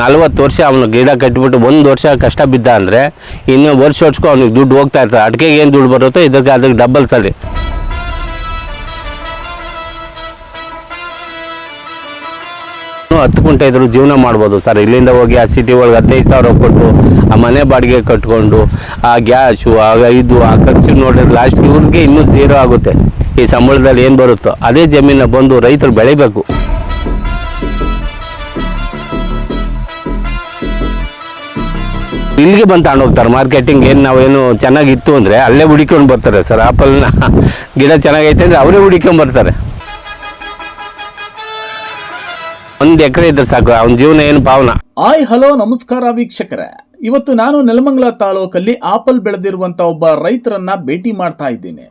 ನಲ್ವತ್ತು ವರ್ಷ ಅವನು ಗಿಡ ಕಟ್ಟಿಬಿಟ್ಟು ಒಂದು ವರ್ಷ ಕಷ್ಟ ಬಿದ್ದ ಅಂದರೆ ಇನ್ನು ವರ್ಷ ವರ್ಷಕ್ಕೂ ಅವ್ನಿಗೆ ದುಡ್ಡು ಹೋಗ್ತಾ ಇರ್ತದೆ. ಅಡಿಕೆಗೆ ಏನು ದುಡ್ಡು ಬರುತ್ತೋ? ಇದಕ್ಕೆ ಅದಕ್ಕೆ ಡಬ್ಬಲ್ ಸರಿ. ಹತ್ತು ಕುಂಟೆ ಇದ್ರು ಜೀವನ ಮಾಡ್ಬೋದು ಸರ್. ಇಲ್ಲಿಂದ ಹೋಗಿ ಆ ಸಿಟಿ ಒಳಗೆ ಹದಿನೈದು ಸಾವಿರ ಕೊಟ್ಟು ಆ ಮನೆ ಬಾಡಿಗೆ ಕಟ್ಕೊಂಡು, ಆ ಗ್ಯಾಸು ಆಗ ಇದು, ಆ ಖರ್ಚು ನೋಡಿದ್ರೆ ಲಾಸ್ಟ್ ಇವ್ರಿಗೆ ಇನ್ನೂ ಜೀರೋ ಆಗುತ್ತೆ. ಈ ಸಂಬಳದಲ್ಲಿ ಏನು ಬರುತ್ತೋ ಅದೇ ಜಮೀನ ಬಂದು ರೈತರು ಬೆಳಿಬೇಕು. ಇಲ್ಲಿಗೆ ಬಂದು ತಗೊಂಡು ಹೋಗ್ತಾರೆ. ಮಾರ್ಕೆಟಿಂಗ್ ಏನು ನಾವೇನು ಚೆನ್ನಾಗಿತ್ತು ಅಂದರೆ ಅಲ್ಲೇ ಹುಡಿಕೊಂಡು ಬರ್ತಾರೆ ಸರ್. ಆಪಲ್ನ ಗಿಡ ಚೆನ್ನಾಗೈತೆ ಅಂದರೆ ಅವರೇ ಹುಡಿಕೊಂಡು ಬರ್ತಾರೆ. ಒಂದು ಎಕರೆ ಇದ್ರೆ ಸಾಕು. ಅವನ ಜೀವನ ಏನು ಪಾವನ. ಆಯ್ ಹಲೋ, ನಮಸ್ಕಾರ ವೀಕ್ಷಕರೇ. ಇವತ್ತು ನಾನು ನೆಲಮಂಗಲ ತಾಲೂಕಲ್ಲಿ ಆಪಲ್ ಬೆಳೆದಿರುವಂತ ಒಬ್ಬ ರೈತರನ್ನ ಭೇಟಿ ಮಾಡ್ತಾ ಇದ್ದೀನಿ.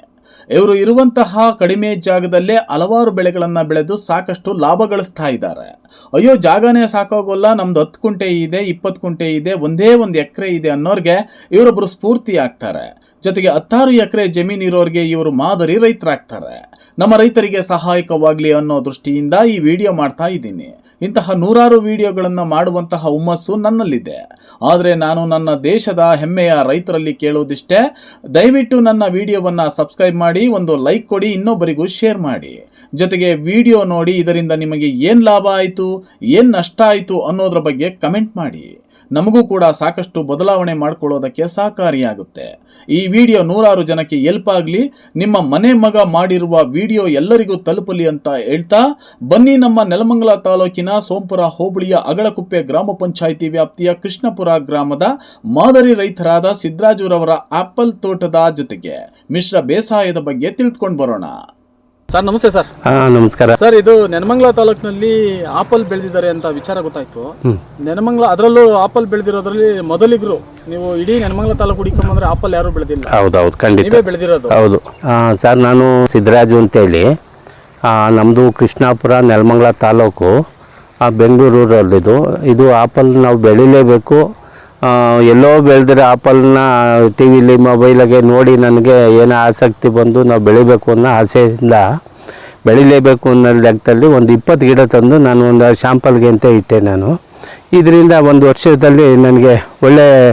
ಇವರು ಇರುವಂತಹ ಕಡಿಮೆ ಜಾಗದಲ್ಲೇ ಹಲವಾರು ಬೆಳೆಗಳನ್ನ ಬೆಳೆದು ಸಾಕಷ್ಟು ಲಾಭ ಗಳಿಸ್ತಾ ಇದ್ದಾರೆ. ಅಯ್ಯೋ, ಜಾಗನೇ ಸಾಕಾಗೋಲ್ಲ. ನಮ್ದು ಹತ್ತು ಕುಂಟೆ ಇದೆ, ಇಪ್ಪತ್ತು ಕುಂಟೆ ಇದೆ, ಒಂದೇ ಒಂದು ಎಕರೆ ಇದೆ ಅನ್ನೋರ್ಗೆ ಇವರೊಬ್ಬರು ಸ್ಫೂರ್ತಿ ಆಗ್ತಾರೆ. ಜೊತೆಗೆ ಹತ್ತಾರು ಎಕರೆ ಜಮೀನ್ ಇರೋರಿಗೆ ಇವರು ಮಾದರಿ ರೈತರಾಗ್ತಾರೆ. ನಮ್ಮ ರೈತರಿಗೆ ಸಹಾಯಕವಾಗಲಿ ಅನ್ನೋ ದೃಷ್ಟಿಯಿಂದ ಈ ವಿಡಿಯೋ ಮಾಡ್ತಾ ಇದ್ದೀನಿ. ಇಂತಹ ನೂರಾರು ವಿಡಿಯೋಗಳನ್ನು ಮಾಡುವಂತಹ ಹುಮ್ಮಸ್ಸು ನನ್ನಲ್ಲಿದೆ. ಆದರೆ ನಾನು ನನ್ನ ದೇಶದ ಹೆಮ್ಮೆಯ ರೈತರಲ್ಲಿ ಕೇಳುವುದಿಷ್ಟೇ ದಯವಿಟ್ಟು ನನ್ನ ವಿಡಿಯೋವನ್ನು ಸಬ್ಸ್ಕ್ರೈಬ್ ಮಾಡಿ, ಒಂದು ಲೈಕ್ ಕೊಡಿ, ಇನ್ನೊಬ್ಬರಿಗೂ ಶೇರ್ ಮಾಡಿ. ಜೊತೆಗೆ ವಿಡಿಯೋ ನೋಡಿ, ಇದರಿಂದ ನಿಮಗೆ ಏನು ಲಾಭ ಆಯಿತು, ಏನು ನಷ್ಟ ಆಯಿತು ಅನ್ನೋದ್ರ ಬಗ್ಗೆ ಕಮೆಂಟ್ ಮಾಡಿ. ನಮಗೂ ಕೂಡ ಸಾಕಷ್ಟು ಬದಲಾವಣೆ ಮಾಡಿಕೊಳ್ಳೋದಕ್ಕೆ ಸಹಕಾರಿಯಾಗುತ್ತೆ. ಈ ವಿಡಿಯೋ ನೂರಾರು ಜನಕ್ಕೆ ಎಲ್ಪ್ ಆಗಲಿ, ನಿಮ್ಮ ಮನೆ ಮಗ ಮಾಡಿರುವ ವಿಡಿಯೋ ಎಲ್ಲರಿಗೂ ತಲುಪಲಿ ಅಂತ ಹೇಳ್ತಾ, ಬನ್ನಿ ನಮ್ಮ ನೆಲಮಂಗಲ ತಾಲೂಕಿನ ಸೋಂಪುರ ಹೋಬಳಿಯ ಅಗಳಕುಪ್ಪೆ ಗ್ರಾಮ ಪಂಚಾಯಿತಿ ವ್ಯಾಪ್ತಿಯ ಕೃಷ್ಣಪುರ ಗ್ರಾಮದ ಮಾದರಿ ರೈತರಾದ ಸಿದ್ದರಾಜುರವರ ಆಪಲ್ ತೋಟದ ಜೊತೆಗೆ, ಮಿಶ್ರ ಬೇಸಾಯದ ಬಗ್ಗೆ ತಿಳಿದುಕೊಂಡು ಬರೋಣ. ಸರ್ ನಮಸ್ತೆ ಸರ್. ಹಾಂ ನಮಸ್ಕಾರ. ಸರ್ ಇದು ನೆನಮಂಗಲ ತಾಲೂಕಿನಲ್ಲಿ ಆಪಲ್ ಬೆಳೆದಿದ್ದಾರೆ ಅಂತ ವಿಚಾರ ಗೊತ್ತಾಯ್ತು. ನೆನಮಂಗ್ಲ ಅದರಲ್ಲೂ ಆಪಲ್ ಬೆಳೆದಿರೋದ್ರಲ್ಲಿ ಮೊದಲಿಗರು ನೀವು ಇಡೀ ನೆನಮಂಗ್ಲ ತಾಲೂಕು ಹುಡುಕೊಂಬಂದ್ರೆ ಆಪಲ್ ಯಾರು ಬೆಳೆದಿಲ್ಲ. ಹೌದೌದು ಖಂಡಿತ. ನೀವೇ ಬೆಳೆದಿರೋದು. ಹೌದು. ಆ, ಸರ್ ನಾನು ಸಿದ್ದರಾಜು ಅಂತೇಳಿ. ಆ, ನಮ್ಮದು ಕೃಷ್ಣಾಪುರ ನೆಲಮಂಗಲ ತಾಲೂಕು ಆ, ಬೆಂಗಳೂರಲ್ಲಿದು ಇದು ಆಪಲ್ ನಾವು ಬೆಳಿಲೇಬೇಕು. ಎಲ್ಲೋ ಬೆಳೆದ್ರೆ ಆಪಲ್ನ ಟಿ ವಿಲಿ ಮೊಬೈಲಾಗೆ ನೋಡಿ ನನಗೆ ಏನೋ ಆಸಕ್ತಿ ಬಂದು ನಾವು ಬೆಳಿಬೇಕು ಅನ್ನೋ ಆಸೆಯಿಂದ ಬೆಳಿಲೇಬೇಕು ಅನ್ನೋ ಲೆಕ್ಕದಲ್ಲಿ ಒಂದು ಇಪ್ಪತ್ತು ಗಿಡ ತಂದು ನಾನು ಒಂದು ಶಾಂಪಲ್ಗೆ ಅಂತ ಇಟ್ಟೆ ನಾನು. ಇದರಿಂದ ಒಂದು ವರ್ಷದಲ್ಲಿ ನನಗೆ ಒಳ್ಳೆ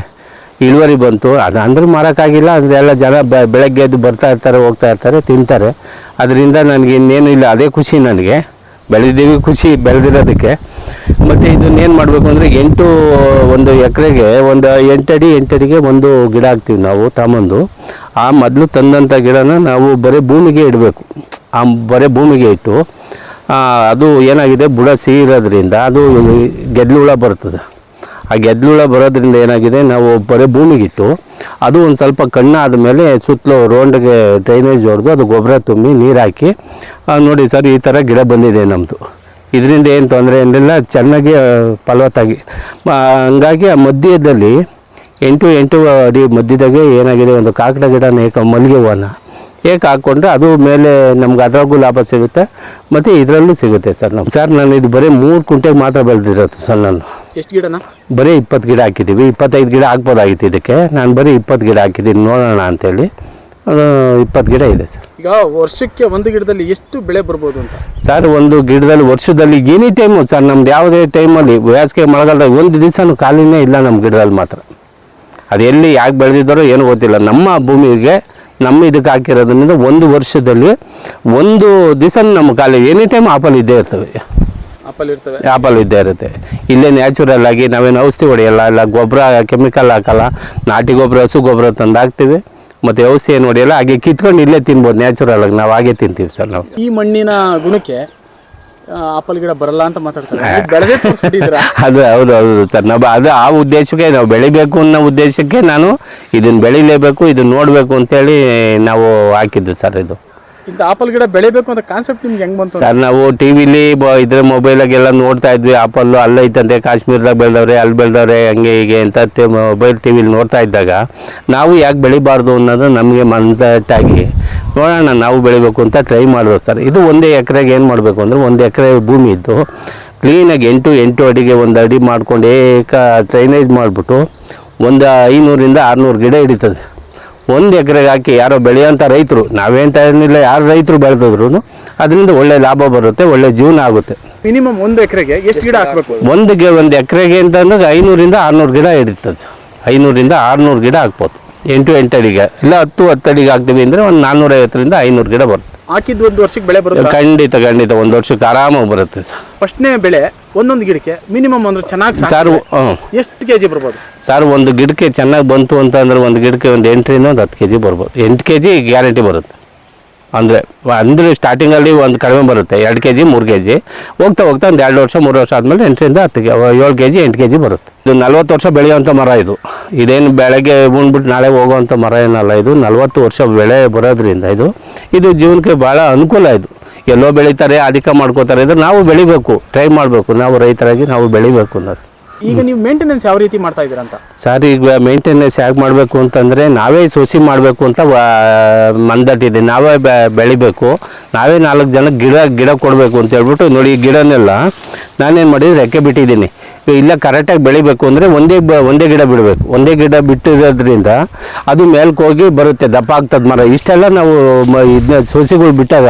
ಇಳುವರಿ ಬಂತು. ಅದು ಅಂದ್ರೆ ಮಾರೋಕ್ಕಾಗಿಲ್ಲ, ಅಂದರೆ ಎಲ್ಲ ಜನ ಬೆ- ಬೆಳಗ್ಗೆ ಎದ್ದು ಬರ್ತಾ ಇರ್ತಾರೆ, ಹೋಗ್ತಾ ಇರ್ತಾರೆ, ತಿಂತಾರೆ. ಅದರಿಂದ ನನಗೆ ಇನ್ನೇನು ಇಲ್ಲ, ಅದೇ ಖುಷಿ ನನಗೆ. ಬೆಳೆದೀವಿ ಖುಷಿ ಬೆಳೆದಿರೋದಕ್ಕೆ. ಮತ್ತು ಇದನ್ನೇನು ಮಾಡಬೇಕು ಅಂದರೆ ಎಂಟು ಒಂದು ಎಕರೆಗೆ ಒಂದು ಎಂಟಡಿ ಎಂಟಡಿಗೆ ಒಂದು ಗಿಡ ಹಾಕ್ತೀವಿ ನಾವು ತಮ್ಮಂದು ಆ ಮೊದಲು ತಂದಂಥ ಗಿಡನ ನಾವು ಬರೀ ಭೂಮಿಗೆ ಇಡಬೇಕು. ಆ ಬರೀ ಭೂಮಿಗೆ ಇಟ್ಟು ಅದು ಏನಾಗಿದೆ, ಬುಡ ಸಿಹಿ ಇರೋದ್ರಿಂದ ಅದು ಗೆದ್ಲುಳ ಬರ್ತದೆ. ಆ ಗೆದ್ಲುಳ ಬರೋದ್ರಿಂದ ಏನಾಗಿದೆ, ನಾವು ಬರೀ ಭೂಮಿಗಿಟ್ಟು ಅದು ಒಂದು ಸ್ವಲ್ಪ ಕಣ್ಣಾದ ಮೇಲೆ ಸುತ್ತಲೂ ರೋಂಡ್ಗೆ ಡ್ರೈನೇಜ್ ಹೊಡೆದು ಅದು ಗೊಬ್ಬರ ತುಂಬಿ ನೀರು ಹಾಕಿ ನೋಡಿ ಸರ್, ಈ ಥರ ಗಿಡ ಬಂದಿದೆ ನಮ್ಮದು ಇದರಿಂದ ಏನು ತೊಂದರೆ ಏನಿಲ್ಲ, ಚೆನ್ನಾಗಿ ಫಲವತ್ತಾಗಿ. ಹಂಗಾಗಿ ಆ ಮಧ್ಯದಲ್ಲಿ ಎಂಟು ಎಂಟು ಅಡಿ ಮಧ್ಯದಾಗೆ ಏನಾಗಿದೆ, ಒಂದು ಕಾಕಡ ಗಿಡನ ಏಕ ಮಲ್ಲಿಗೆ ಹೂವನ್ನು ಏಕೆ ಹಾಕ್ಕೊಂಡ್ರೆ ಅದು ಮೇಲೆ ನಮ್ಗೆ ಅದರಾಗೂ ಲಾಭ ಸಿಗುತ್ತೆ, ಮತ್ತು ಇದರಲ್ಲೂ ಸಿಗುತ್ತೆ ಸರ್ ನಮ್ಮ ಸರ್, ನಾನು ಇದು ಬರೀ ಮೂರು ಕುಂಟೆಗೆ ಮಾತ್ರ ಬೆಳೆದಿರೋದು ಸರ್ ನಾನು. ಎಷ್ಟು ಗಿಡನ? ಬರೀ ಇಪ್ಪತ್ತು ಗಿಡ ಹಾಕಿದ್ದೀವಿ. ಇಪ್ಪತ್ತೈದು ಗಿಡ ಹಾಕ್ಬೋದಾಗಿತ್ತು ಇದಕ್ಕೆ. ನಾನು ಬರೀ ಇಪ್ಪತ್ತು ಗಿಡ ಹಾಕಿದ್ದೀನಿ. ನೋಡೋಣ ಅಂತೇಳಿ. ಇಪ್ಪತ್ತು ಗಿಡ ಇದೆ ಸರ್. ಈಗ ವರ್ಷಕ್ಕೆ ಒಂದು ಗಿಡದಲ್ಲಿ ಎಷ್ಟು ಬೆಳೆ ಬರ್ಬೋದು ಅಂತ? ಸರ್ ಒಂದು ಗಿಡದಲ್ಲಿ ವರ್ಷದಲ್ಲಿ ಎನಿ ಟೈಮು ಸರ್ ನಮ್ದು ಯಾವುದೇ ಟೈಮಲ್ಲಿ ಬೇಸಿಗೆ ಮಳೆಗಾಲದಾಗ ಒಂದು ದಿವಸನೂ ಖಾಲಿನೇ ಇಲ್ಲ ನಮ್ಮ ಗಿಡದಲ್ಲಿ ಮಾತ್ರ. ಅದು ಎಲ್ಲಿ ಯಾಕೆ ಬೆಳೆದಿದ್ದಾರೋ ಏನೂ ಗೊತ್ತಿಲ್ಲ. ನಮ್ಮ ಭೂಮಿಗೆ ನಮ್ಮ ಇದಕ್ಕೆ ಹಾಕಿರೋದ್ರಿಂದ ಒಂದು ವರ್ಷದಲ್ಲಿ ಒಂದು ದಿವಸ ನಮ್ಮ ಖಾಲಿ ಎನಿ ಟೈಮ್ ಆಪಲ್ ಇದ್ದೇ ಇರ್ತವೆ. ಆಪಲ್ ಇದ್ದೇ ಇರುತ್ತೆ. ಇಲ್ಲೇ ನ್ಯಾಚುರಲ್ ಆಗಿ ನಾವೇನು ಔಷಧಿ ಹೊಡೆಯಲ್ಲ ಇಲ್ಲ ಗೊಬ್ಬರ ಕೆಮಿಕಲ್ ಹಾಕಲ್ಲ ನಾಟಿ ಗೊಬ್ಬರ ಹಸು ಗೊಬ್ಬರ ತಂದು ಹಾಕ್ತೀವಿ. ಮತ್ತು ಔಷಧಿ ಏನು ಹೊಡೆಯಲ್ಲ ಹಾಗೆ ಕಿತ್ಕೊಂಡು ಇಲ್ಲೇ ತಿನ್ಬೋದು ನ್ಯಾಚುರಲ್ ಆಗಿ ನಾವು ಹಾಗೆ ತಿಂತೀವಿ ಸರ್ ನಾವು. ಈ ಮಣ್ಣಿನ ಗುಣಕ್ಕೆ ಆಪಲ್ ಗಿಡ ಬರಲ್ಲ ಅಂತ ಮಾತಾಡ್ತಾರೆ. ಅದು ಹೌದು ಹೌದು ಸರ್. ನಾವು ಅದು ಆ ಉದ್ದೇಶಕ್ಕೆ ನಾವು ಬೆಳಿಬೇಕು ಅನ್ನೋ ಉದ್ದೇಶಕ್ಕೆ ನಾನು ಇದನ್ನು ಬೆಳಿಲೇಬೇಕು ಇದನ್ನು ನೋಡಬೇಕು ಅಂತೇಳಿ ನಾವು ಹಾಕಿದ್ದು ಸರ್ ಇದು. ಇಂಥ ಆಪಲ್ ಗಿಡ ಬೆಳಿಬೇಕು ಅಂತ ಕಾನ್ಸೆಪ್ಟ್ ನಿಮ್ಗೆ ಹೆಂಗ್ ಬಂತು? ಸರ್, ನಾವು ಟಿ ವಿಲಿ ಇದ್ರ ಮೊಬೈಲಾಗೆಲ್ಲ ನೋಡ್ತಾ ಇದ್ವಿ. ಆಪಲ್ಲು ಅಲ್ಲೈತಂತೆ ಕಾಶ್ಮೀರದಾಗ ಬೆಳೆದವ್ರೆ, ಅಲ್ಲಿ ಬೆಳೆದವ್ರೆ, ಹಂಗೆ ಹೀಗೆ ಅಂತ ಮೊಬೈಲ್ ಟಿ ವಿಲಿ ನೋಡ್ತಾ ಇದ್ದಾಗ ನಾವು ಯಾಕೆ ಬೆಳಿಬಾರ್ದು ಅನ್ನೋದು ನಮಗೆ ಮನದಟ್ಟಾಗಿ ನೋಡೋಣ, ನಾವು ಬೆಳಿಬೇಕು ಅಂತ ಟ್ರೈ ಮಾಡಿದ್ರು ಸರ್. ಇದು ಒಂದೇ ಎಕರೆಗೆ ಏನು ಮಾಡಬೇಕು ಅಂದರೆ ಒಂದು ಎಕರೆ ಭೂಮಿ ಇದ್ದು ಕ್ಲೀನಾಗಿ ಎಂಟು ಎಂಟು ಅಡಿಗೆ ಒಂದು ಅಡಿ ಮಾಡ್ಕೊಂಡು ಏಕ ಡ್ರೈನೇಜ್ ಮಾಡಿಬಿಟ್ಟು ಒಂದು ಐನೂರಿಂದ ಆರುನೂರು ಗಿಡ ಹಿಡಿತದೆ. ಒಂದು ಎಕರೆಗೆ ಹಾಕಿ ಯಾರೋ ಬೆಳೆಯೋಂಥ ರೈತರು ನಾವೇಂತ ಏನಿಲ್ಲ ಯಾರು ರೈತರು ಬೆಳೆದಿದ್ರು ಅದರಿಂದ ಒಳ್ಳೆ ಲಾಭ ಬರುತ್ತೆ ಒಳ್ಳೆ ಜೀವನ ಆಗುತ್ತೆ. ಮಿನಿಮಮ್ ಒಂದು ಎಕರೆಗೆ ಎಷ್ಟು ಗಿಡ ಹಾಕಬೇಕು? ಒಂದು ಗಿ ಒಂದು ಎಕರೆಗೆ ಅಂದಾಗ ಐನೂರಿಂದ ಆರುನೂರು ಗಿಡ ಹಿಡಿತದೆ ಸರ್. ಐನೂರಿಂದ ಆರುನೂರು ಗಿಡ ಹಾಕ್ಬೋದು. ಎಂಟು ಎಂಟು ಅಡಿಗೆ ಇಲ್ಲ ಹತ್ತು ಹತ್ತು ಅಡಿಗೆ ಹಾಕ್ತೀವಿ ಅಂದರೆ ಒಂದು ನಾನ್ನೂರೈವತ್ತರಿಂದ ಐನೂರು ಗಿಡ ಬರುತ್ತೆ. ಹಾಕಿದ್ದು ಒಂದು ವರ್ಷಕ್ಕೆ ಬೆಳೆ ಬರುತ್ತೆ? ಖಂಡಿತ ಖಂಡಿತ. ಒಂದು ವರ್ಷಕ್ಕೆ ಆರಾಮಾಗಿ ಬರುತ್ತೆ ಸರ್. ಫಸ್ಟ್ನೇ ಬೆಳೆ ಒಂದೊಂದು ಗಿಡಕ್ಕೆ ಮಿನಿಮಮ್ ಅಂದ್ರೆ ಚೆನ್ನಾಗಿ ಸರ್ ಕೆ ಎಷ್ಟು ಕೆಜಿ ಬರ್ಬೋದು? ಸರ್ ಒಂದು ಗಿಡಕ್ಕೆ ಚೆನ್ನಾಗಿ ಬಂತು ಅಂತಂದ್ರೆ ಒಂದು ಗಿಡಕ್ಕೆ ಒಂದು ಎಂಟರಿಂದ ಒಂದು ಹತ್ತು ಕೆ ಜಿ ಬರ್ಬೋದು. ಎಂಟು ಕೆ ಜಿ ಗ್ಯಾರಂಟಿ ಬರುತ್ತೆ. ಅಂದರೆ ಅಂದರೆ ಸ್ಟಾರ್ಟಿಂಗಲ್ಲಿ ಒಂದು ಕಡಿಮೆ ಬರುತ್ತೆ, ಎರಡು ಕೆ ಜಿ ಮೂರು ಕೆ ಜಿ ಹೋಗ್ತಾ ಹೋಗ್ತಾ ಒಂದು ಎರಡು ವರ್ಷ, ಮೂರು ವರ್ಷ ಆದಮೇಲೆ ಎಂಟರಿಂದ ಹತ್ತು ಕೆ ಏಳು ಕೆ ಜಿ ಎಂಟು ಕೆ ಜಿ ಬರುತ್ತೆ. ಇದು ನಲ್ವತ್ತು ವರ್ಷ ಬೆಳೆಯುವಂಥ ಮರ ಇದು. ಇದೇನು ಬೆಳಗ್ಗೆ ಉಂಡ್ಬಿಟ್ಟು ನಾಳೆ ಹೋಗುವಂಥ ಮರ ಏನಲ್ಲ ಇದು. ನಲ್ವತ್ತು ವರ್ಷ ಬೆಳೆ ಬರೋದ್ರಿಂದ ಇದು. ಇದು ಜೀವನಕ್ಕೆ ಭಾಳ ಅನುಕೂಲ ಇದು. ಎಲ್ಲೋ ಬೆಳೀತಾರೆ, ಅಧಿಕ ಮಾಡ್ಕೋತಾರೆ ಇದ್ರೆ ನಾವು ಬೆಳಿಬೇಕು. ಟ್ರೈ ಮಾಡಬೇಕು. ನಾವು ರೈತರಾಗಿ ನಾವು ಬೆಳಿಬೇಕು ಅನ್ನೋದು. ಈಗ ನೀವು ಮೇಂಟೆನೆನ್ಸ್ ಯಾವ ರೀತಿ ಮಾಡ್ತಾ ಇದ್ದೀರಾ ಅಂತ? ಸರ್, ಈಗ ಮೇಂಟೆನೆನ್ಸ್ ಹೇಗೆ ಮಾಡಬೇಕು ಅಂತಂದರೆ ನಾವೇ ಸೋಸಿ ಮಾಡಬೇಕು ಅಂತ ಮಂದಟ್ಟಿದೆ ನಾವೇ ಬೆಳಿಬೇಕು. ನಾವೇ ನಾಲ್ಕು ಜನಕ್ಕೆ ಗಿಡ ಗಿಡ ಕೊಡಬೇಕು ಅಂತ ಹೇಳ್ಬಿಟ್ಟು ನೋಡಿ ಈ ಗಿಡನೆಲ್ಲ ನಾನೇನು ಮಾಡಿದ್ರೆ ರೆಕ್ಕೆ ಬಿಟ್ಟಿದ್ದೀನಿ. ಇಲ್ಲ ಕರೆಕ್ಟಾಗಿ ಬೆಳಿಬೇಕು ಅಂದರೆ ಒಂದೇ ಬ ಒಂದೇ ಗಿಡ ಬಿಡಬೇಕು. ಒಂದೇ ಗಿಡ ಬಿಟ್ಟಿರೋದ್ರಿಂದ ಅದು ಮೇಲ್ಕ್ಕೆ ಹೋಗಿ ಬರುತ್ತೆ, ದಪ್ಪ ಆಗ್ತದೆ ಮರ. ಇಷ್ಟೆಲ್ಲ ನಾವು ಇದನ್ನ ಸೋಸಿಗಳು ಬಿಟ್ಟಾಗ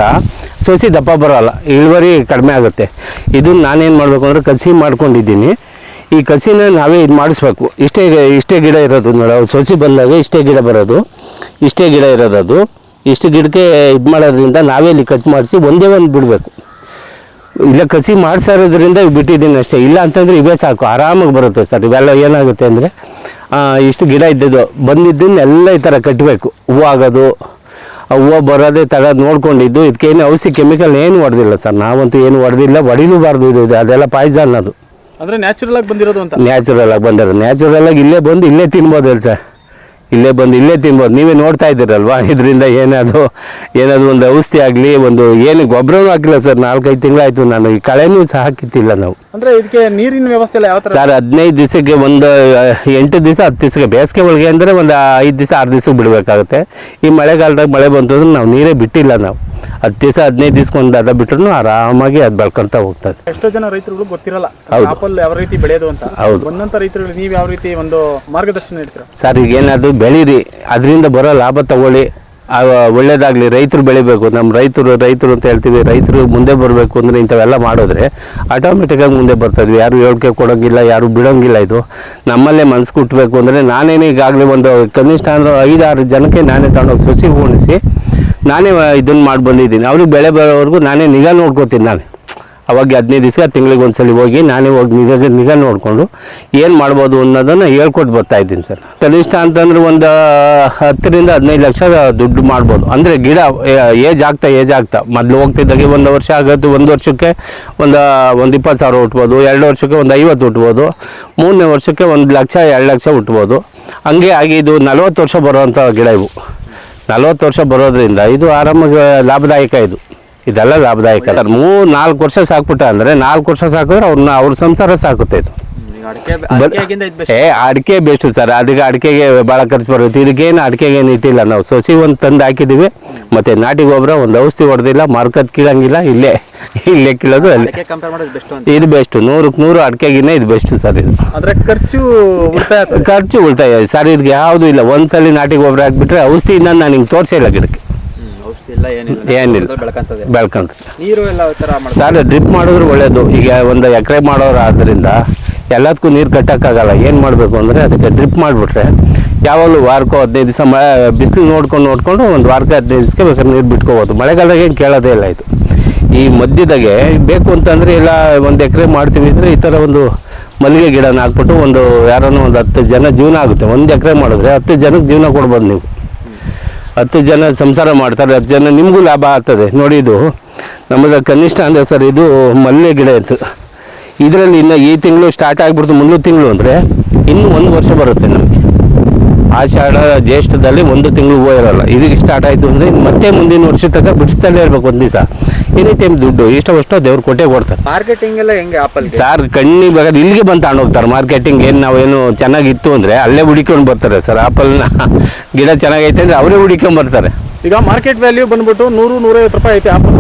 ಸೋಸಿ ದಪ್ಪ ಬರೋಲ್ಲ. ಇಳುವರಿ ಕಡಿಮೆ ಆಗುತ್ತೆ. ಇದನ್ನು ನಾನೇನು ಮಾಡಬೇಕು ಅಂದರೆ ಕಸಿ ಮಾಡ್ಕೊಂಡಿದ್ದೀನಿ. ಈ ಕಸಿನ ನಾವೇ ಇದು ಮಾಡಿಸ್ಬೇಕು. ಇಷ್ಟೇ ಇಷ್ಟೇ ಗಿಡ ಇರೋದು ನೋಡಿ. ಅವ್ರು ಸೊಸಿ ಬಂದಾಗ ಇಷ್ಟೇ ಗಿಡ ಬರೋದು. ಇಷ್ಟೇ ಗಿಡ ಇರೋದು ಅದು. ಇಷ್ಟು ಗಿಡಕ್ಕೆ ಇದು ಮಾಡೋದ್ರಿಂದ ನಾವೇ ಇಲ್ಲಿ ಕಟ್ ಮಾಡಿಸಿ ಒಂದೇ ಒಂದು ಬಿಡಬೇಕು. ಇಲ್ಲ ಕಸಿ ಮಾಡ್ತಾ ಇರೋದ್ರಿಂದ ಬಿಟ್ಟಿದ್ದೀನಿ ಅಷ್ಟೇ. ಇಲ್ಲ ಅಂತಂದರೆ ಇವೇ ಸಾಕು. ಆರಾಮಾಗಿ ಬರುತ್ತೆ ಸರ್. ಇವೆಲ್ಲ ಏನಾಗುತ್ತೆ ಅಂದರೆ ಇಷ್ಟು ಗಿಡ ಇದ್ದದ್ದು ಬಂದಿದ್ದನ್ನೆಲ್ಲ ಈ ಥರ ಕಟ್ಟಬೇಕು ಹೂವು ಆಗೋದು, ಆ ಹೂವು ಬರೋದೇ ಥರ ನೋಡ್ಕೊಂಡಿದ್ದು. ಇದಕ್ಕೇನು ಔಷಧಿ ಕೆಮಿಕಲ್ ಏನು ಹೊಡೆದಿಲ್ಲ ಸರ್. ನಾವಂತೂ ಏನು ಹೊಡೆದಿಲ್ಲ. ಹೊಡಿಲೂಬಾರ್ದು ಇದು. ಅದೆಲ್ಲ ಪಾಯ್ಸನ್ ಅದು. ಅಂದ್ರೆ ನ್ಯಾಚುರಲ್ ಆಗಿ ಬಂದಿರೋದು ಅಂತ. ನ್ಯಾಚುರಲ್ ಆಗಿ ಬಂದಿರೋದು. ನ್ಯಾಚುರಲ್ ಆಗಿ ಇಲ್ಲೇ ಬಂದು ಇಲ್ಲೇ ತಿನ್ಬೋದಲ್ಲ ಸರ್ ಇಲ್ಲೇ ಬಂದು ಇಲ್ಲೇ ತಿನ್ಬೋದು. ನೀವೇ ನೋಡ್ತಾ ಇದ್ದೀರಲ್ವಾ? ಇದರಿಂದ ಏನಾದರೂ ಏನಾದರೂ ಒಂದು ಔಷಧಿ ಆಗಲಿ ಒಂದು ಏನು ಗೊಬ್ಬರನೂ ಹಾಕಿಲ್ಲ ಸರ್. ನಾಲ್ಕೈದು ತಿಂಗಳಾಯಿತು ನಾನು. ಈ ಕಳೆನೂ ಸಹ ಹಾಕಿತ್ತಿಲ್ಲ ನಾವು. ಅಂದರೆ ಇದಕ್ಕೆ ನೀರಿನ ವ್ಯವಸ್ಥೆ ಎಲ್ಲ ಯಾವ ಸರ್ ಹದಿನೈದು ದಿವಸಕ್ಕೆ ಒಂದು ಎಂಟು ದಿವಸ ಹತ್ತು ದಿವಸಕ್ಕೆ ಬೇಸಿಗೆ ಒಳಗೆ ಅಂದರೆ ಒಂದು ಐದು ದಿವಸ ಆರು ದಿವಸಕ್ಕೆ ಬಿಡಬೇಕಾಗುತ್ತೆ. ಈ ಮಳೆಗಾಲದಾಗ ಮಳೆ ಬಂತು ಅಂದ್ರೆ ನಾವು ನೀರೇ ಬಿಟ್ಟಿಲ್ಲ ನಾವು. ಹತ್ತು ದಿವಸ ಹದಿನೈದು ದಿವ್ಸಕ್ಕೆ ಒಂದು ಅದ ಬಿಟ್ರು ಆರಾಮಾಗಿ ಅದು ಬೆಳ್ಕೊಳ್ತಾ ಹೋಗ್ತದೆ. ಎಷ್ಟೋ ಜನ ರೈತರುಗಳು ಗೊತ್ತಿರಲ್ಲ. ಆಪಲ್ ಯಾವ ರೀತಿ ಬೆಳೆಯೋದು ಅಂತ. ಹೌದು. ಬಂದಂಥ ರೈತರುಗಳು ನೀವು ಯಾವ ರೀತಿ ಒಂದು ಮಾರ್ಗದರ್ಶನ ನೀಡ್ತೀರಾ? ಸರ್ ಈಗ ಏನಾದ್ರು ಬೆಳೀರಿ ಅದರಿಂದ ಬರೋ ಲಾಭ ತಗೊಳ್ಳಿ. ಒಳ್ಳೇದಾಗಲಿ ಒಳ್ಳೇದಾಗ್ಲಿ ರೈತರು ಬೆಳಿಬೇಕು. ನಮ್ಮ ರೈತರು ರೈತರು ಅಂತ ಹೇಳ್ತೀವಿ ರೈತರು ಮುಂದೆ ಬರಬೇಕು ಅಂದರೆ ಇಂಥವೆಲ್ಲ ಮಾಡಿದ್ರೆ ಆಟೋಮೆಟಿಕ್ಕಾಗಿ ಮುಂದೆ ಬರ್ತಾಯಿದ್ವಿ ಯಾರು ಹೇಳಿಕೆ ಕೊಡೋಂಗಿಲ್ಲ ಯಾರು ಬಿಡೋಂಗಿಲ್ಲ ಇದು. ನಮ್ಮಲ್ಲೇ ಮನಸ್ಸು ಕುಟ್ಟಬೇಕು ಅಂದರೆ ನಾನೇನು ಈಗಾಗಲೇ ಒಂದು ಕನಿಷ್ಠ ಅಂದ್ರೆ ಐದಾರು ಜನಕ್ಕೆ ನಾನೇ ತಗೊಂಡೋಗಿ ಸಸಿ ಉಣಿಸಿ ನಾನೇ ಇದನ್ನು ಮಾಡಿ ಬಂದಿದ್ದೀನಿ ಅವ್ರಿಗೆ ಬೆಳೆ ಬರೋವರೆಗೂ ನಾನೇ ನಿಗಾ ನೋಡ್ಕೋತೀನಿ ನಾನು. ಅವಾಗ ಹದಿನೈದು ದಿವಸ, ತಿಂಗಳಿಗೆ ಒಂದ್ಸಲಿ ಹೋಗಿ ನಾನೇ ಹೋಗಿ ನಿಗಾ ನಿಗಾ ನೋಡಿಕೊಂಡು ಏನು ಮಾಡ್ಬೋದು ಅನ್ನೋದನ್ನು ಹೇಳ್ಕೊಟ್ಟು ಬರ್ತಾ ಇದ್ದೀನಿ ಸರ್. ಕನಿಷ್ಠ ಅಂತಂದ್ರೆ ಒಂದು ಹತ್ತರಿಂದ ಹದಿನೈದು ಲಕ್ಷ ದುಡ್ಡು ಮಾಡ್ಬೋದು. ಅಂದರೆ ಗಿಡ ಏಜ್ ಆಗ್ತಾ ಏಜ್ ಆಗ್ತಾ. ಮೊದಲು ಹೋಗ್ತಿದ್ದಾಗೆ ಒಂದು ವರ್ಷ ಆಗೋದು, ಒಂದು ವರ್ಷಕ್ಕೆ ಒಂದು ಒಂದು ಇಪ್ಪತ್ತು ಸಾವಿರ ಹುಟ್ಬೋದು ಎರಡು ವರ್ಷಕ್ಕೆ ಒಂದು ಐವತ್ತು ಹುಟ್ಬೋದು ಮೂರನೇ ವರ್ಷಕ್ಕೆ ಒಂದು ಲಕ್ಷ, ಎರಡು ಲಕ್ಷ ಹುಟ್ಬೋದು ಹಂಗೆ ಆಗಿ ಇದು ನಲವತ್ತು ವರ್ಷ ಬರುವಂಥ ಗಿಡ ಇವು. ನಲವತ್ತು ವರ್ಷ ಬರೋದ್ರಿಂದ ಇದು ಆರಾಮಾಗಿ ಲಾಭದಾಯಕ ಇದು. ಇದೆಲ್ಲ ಲಾಭದಾಯಕ. ಮೂರು ನಾಲ್ಕು ವರ್ಷ ಸಾಕ್ಬಿಟ್ಟ ಅಂದರೆ ನಾಲ್ಕು ವರ್ಷ ಸಾಕಿದ್ರೆ ಅವ್ರನ್ನ ಅವ್ರ ಸಂಸಾರ ಸಾಕುತ್ತೆ ಇದು. ಅಡಿಕೆ ಅಡಿಕೆಗಿಂತ ಬೆಸ್ಟ್ ಏ ಅಡಿಕೆ ಬೆಸ್ಟ್ ಸರ್ ಅದಕ್ಕೆ ಅಡಿಕೆಗೆ ಭಾಳ ಖರ್ಚು ಬರುತ್ತೆ. ಇದಕ್ಕೇನು ಅಡಿಕೆಗೇನು ಇಟ್ಟಿಲ್ಲ. ನಾವು ಸಸಿ ಒಂದು ತಂದು ಹಾಕಿದ್ದೀವಿ. ಮತ್ತು ನಾಟಿ ಗೊಬ್ಬರ ಒಂದು ಔಷಧಿ ಹೊಡೆದಿಲ್ಲ. ಮಾರ್ಕತ್ ಕೀಳಂಗಿಲ್ಲ. ಇಲ್ಲೇ ಇಲ್ಲೇ ಕೀಳೋದು ಅಲ್ಲೇ. ಇದು ಬೆಸ್ಟ್ ನೂರಕ್ಕೆ ನೂರು ಅಡಿಕೆಗಿನ್ನ ಇದು ಬೆಸ್ಟ್ ಸರ್ ಇದು. ಅಂದ್ರೆ ಖರ್ಚು ಖರ್ಚು ಉಳಿತಾಯ ಸರ್ ಇದಕ್ಕೆ ಯಾವುದೂ ಇಲ್ಲ. ಒಂದ್ಸಲಿ ನಾಟಿ ಗೊಬ್ಬರ ಹಾಕ್ಬಿಟ್ರೆ ಔಷಧಿಯಿಂದ ನಾನು ಹಿಂಗೆ ತೋರಿಸಿಲ್ಲ ಗಿಡಕ್ಕೆ. ಔಷಧಿ ಇಲ್ಲ ಏನಿಲ್ಲ. ಏನಿಲ್ಲ. ಬೆಳಕಂತದೆ. ಬೆಳ್ಕೊಂತ ನೀರು ಎಲ್ಲ ಯಾವ ತರ ಮಾಡ್ತಾರೆ ಸರ್ ಡ್ರಿಪ್ ಮಾಡಿದ್ರೆ ಒಳ್ಳೇದು. ಈಗ ಒಂದು ಎಕರೆ ಮಾಡೋರು ಆದ್ದರಿಂದ ಎಲ್ಲದಕ್ಕೂ ನೀರು ಕಟ್ಟೋಕ್ಕಾಗಲ್ಲ. ಏನು ಮಾಡಬೇಕು ಅಂದರೆ ಅದಕ್ಕೆ ಡ್ರಿಪ್ ಮಾಡಿಬಿಟ್ರೆ ಯಾವಾಗಲೂ ವಾರಕ್ಕೋ ಹದಿನೈದು ದಿವಸ ಮಳೆ ಬಿಸಿಲು ನೋಡ್ಕೊಂಡು ನೋಡಿಕೊಂಡು ಒಂದು ವಾರಕ್ಕೆ ಹದಿನೈದು ದಿವಸಕ್ಕೆ ಬೇಕಾದ್ರೆ ನೀರು ಬಿಟ್ಕೋಬೋದು. ಮಳೆಗಾಲದಾಗ ಏನು ಕೇಳೋದೇ ಇಲ್ಲ ಇದು. ಈ ಮಧ್ಯದಾಗೆ ಬೇಕು ಅಂತಂದರೆ ಎಲ್ಲ ಒಂದು ಎಕರೆ ಮಾಡ್ತೀವಿ ಅಂದರೆ ಈ ಥರ ಒಂದು ಮಲ್ಲಿಗೆ ಗಿಡನ ಹಾಕ್ಬಿಟ್ಟು ಒಂದು ಯಾರನ್ನೋ ಒಂದು ಹತ್ತು ಜನ ಜೀವನ ಆಗುತ್ತೆ. ಒಂದು ಎಕರೆ ಮಾಡಿದ್ರೆ ಹತ್ತು ಜನಕ್ಕೆ ಜೀವನ ಕೊಡ್ಬೋದು ನೀವು. ಹತ್ತು ಜನ ಸಂಸಾರ ಮಾಡ್ತಾರೆ, ಹತ್ತು ಜನ ನಿಮಗೂ ಲಾಭ ಆಗ್ತದೆ. ನೋಡಿ ಇದು, ನಮ್ಮದು ಕನಿಷ್ಠ ಅಂದರೆ ಸರ್ ಇದು ಮಲ್ಲೆ ಗಿಡ ಇತ್ತು. ಇದರಲ್ಲಿ ಇನ್ನು ಈ ತಿಂಗಳು ಸ್ಟಾರ್ಟ್ ಆಗಿಬಿಡ್ತು, ಮುಂದಿನ ತಿಂಗಳು ಅಂದರೆ ಇನ್ನೂ ಒಂದು ವರ್ಷ ಬರುತ್ತೆ ನಮಗೆ. ಆಷಾಢ ಜ್ಯೇಷ್ಠದಲ್ಲಿ ಒಂದು ತಿಂಗಳು ಹೂವು ಇರೋಲ್ಲ. ಇದಕ್ಕೆ ಸ್ಟಾರ್ಟ್ ಆಯಿತು ಅಂದರೆ ಮತ್ತೆ ಮುಂದಿನ ವರ್ಷ ತನಕ ಬಿಡಿಸ್ತಲೇ ಇರಬೇಕು ಒಂದು ದಿವಸ. ಎನಿ ಟೈಮ್ ದುಡ್ಡು ಇಷ್ಟವಷ್ಟು ದೇವ್ರು ಕೊಟ್ಟೆ ಕೊಡ್ತಾರೆ. ಮಾರ್ಕೆಟಿಂಗ್ ಎಲ್ಲ ಹೆಂಗೆ ಆಪಲ್ ಸರ್ ಕಣ್ಣಿ ಬೇಕಾದ್ರೆ ಇಲ್ಲಿಗೆ ಬಂದು ತಗೊಂಡೋಗ್ತಾರೆ ಮಾರ್ಕೆಟಿಂಗ್ ಏನು ನಾವೇನು ಚೆನ್ನಾಗಿತ್ತು ಅಂದರೆ ಅಲ್ಲೇ ಹುಡಿಕೊಂಡು ಬರ್ತಾರೆ ಸರ್. ಆಪಲ್ನ ಗಿಡ ಚೆನ್ನಾಗೈತೆ ಅಂದರೆ ಅವರೇ ಹುಡಿಕೊಂಡು ಬರ್ತಾರೆ. ಈಗ ಮಾರ್ಕೆಟ್ ವ್ಯಾಲ್ಯೂ ಬಂದ್ಬಿಟ್ಟು ನೂರು ನೂರೈವತ್ತು ರೂಪಾಯಿ ಐತೆ. ಆಪಲ್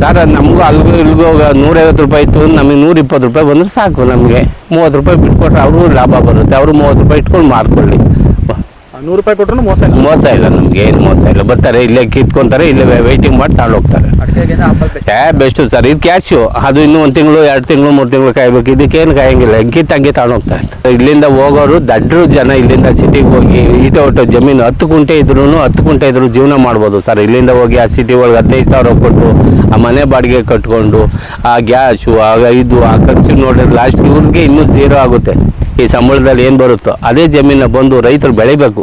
ಸರ್ ನಮಗೂ ಅಲ್ಗೂ ಇಲ್ಗೂ ನೂರೈವತ್ತು ರೂಪಾಯಿ ಇತ್ತು ನಮಗೆ ನೂರ ಇಪ್ಪತ್ತು ರೂಪಾಯಿ ಬಂದರೆ ಸಾಕು ನಮಗೆ. ಮೂವತ್ತು ರೂಪಾಯಿ ಬಿಟ್ಕೊಟ್ರೆ ಅವರು ಲಾಭ ಬರುತ್ತೆ. ಅವರು ಮೂವತ್ತು ರೂಪಾಯಿ ಇಟ್ಕೊಂಡು ಮಾರ್ಕೊಳ್ಳಿ. ನೂರು ರೂಪಾಯಿ ಕೊಟ್ರು ಮೋಸ ಇಲ್ಲ. ಮೋಸ ಇಲ್ಲ ನಮ್ಗೆ ಏನು ಮೋಸ ಇಲ್ಲ. ಬರ್ತಾರೆ ಇಲ್ಲೇ ಕಿತ್ಕೊಂತಾರೆ ಇಲ್ಲೇ ವೈಟಿಂಗ್ ಮಾಡಿ ತಗೊಂಡು ಹೋಗ್ತಾರೆ ಏ ಬೆಸ್ಟು ಸರ್ ಇದು ಕ್ಯಾಶು ಅದು ಇನ್ನೂ ಒಂದು ತಿಂಗಳು ಎರಡು ತಿಂಗಳು ಮೂರು ತಿಂಗಳು ಕಾಯ್ಬೇಕು. ಇದಕ್ಕೇನು ಕಾಯಂಗಿಲ್ಲ. ಹೆಂಗಿತ್ತು ಹಂಗೆ ತಗೊಂಡು ಹೋಗ್ತಾರೆ ಇಲ್ಲಿಂದ ಹೋಗೋರು ದಡ್ರು ಜನ ಇಲ್ಲಿಂದ ಸಿಟಿಗೆ ಹೋಗಿ ಈಟ ಒಟ್ಟು ಜಮೀನು ಹತ್ತು ಕುಂಟೆ ಇದ್ರೂ ಹತ್ತು ಕುಂಟೆ ಇದ್ರು ಜೀವನ ಮಾಡ್ಬೋದು ಸರ್. ಇಲ್ಲಿಂದ ಹೋಗಿ ಆ ಸಿಟಿ ಒಳಗೆ ಹದಿನೈದು ಸಾವಿರ ಕೊಟ್ಟು ಆ ಮನೆ ಬಾಡಿಗೆ ಕಟ್ಕೊಂಡು ಆ ಗ್ಯಾಶು ಆಗ ಇದು ಆ ಖರ್ಚು ನೋಡಿದ್ರೆ ಲಾಸ್ಟ್ ಇವ್ರಿಗೆ ಇನ್ನೂ ಜೀರೋ ಆಗುತ್ತೆ. ಸಂಬಳದಲ್ಲಿ ಏನು ಬರುತ್ತೋ ಅದೇ ಜಮೀನ ಬಂದು ರೈತರು ಬೆಳಿಬೇಕು.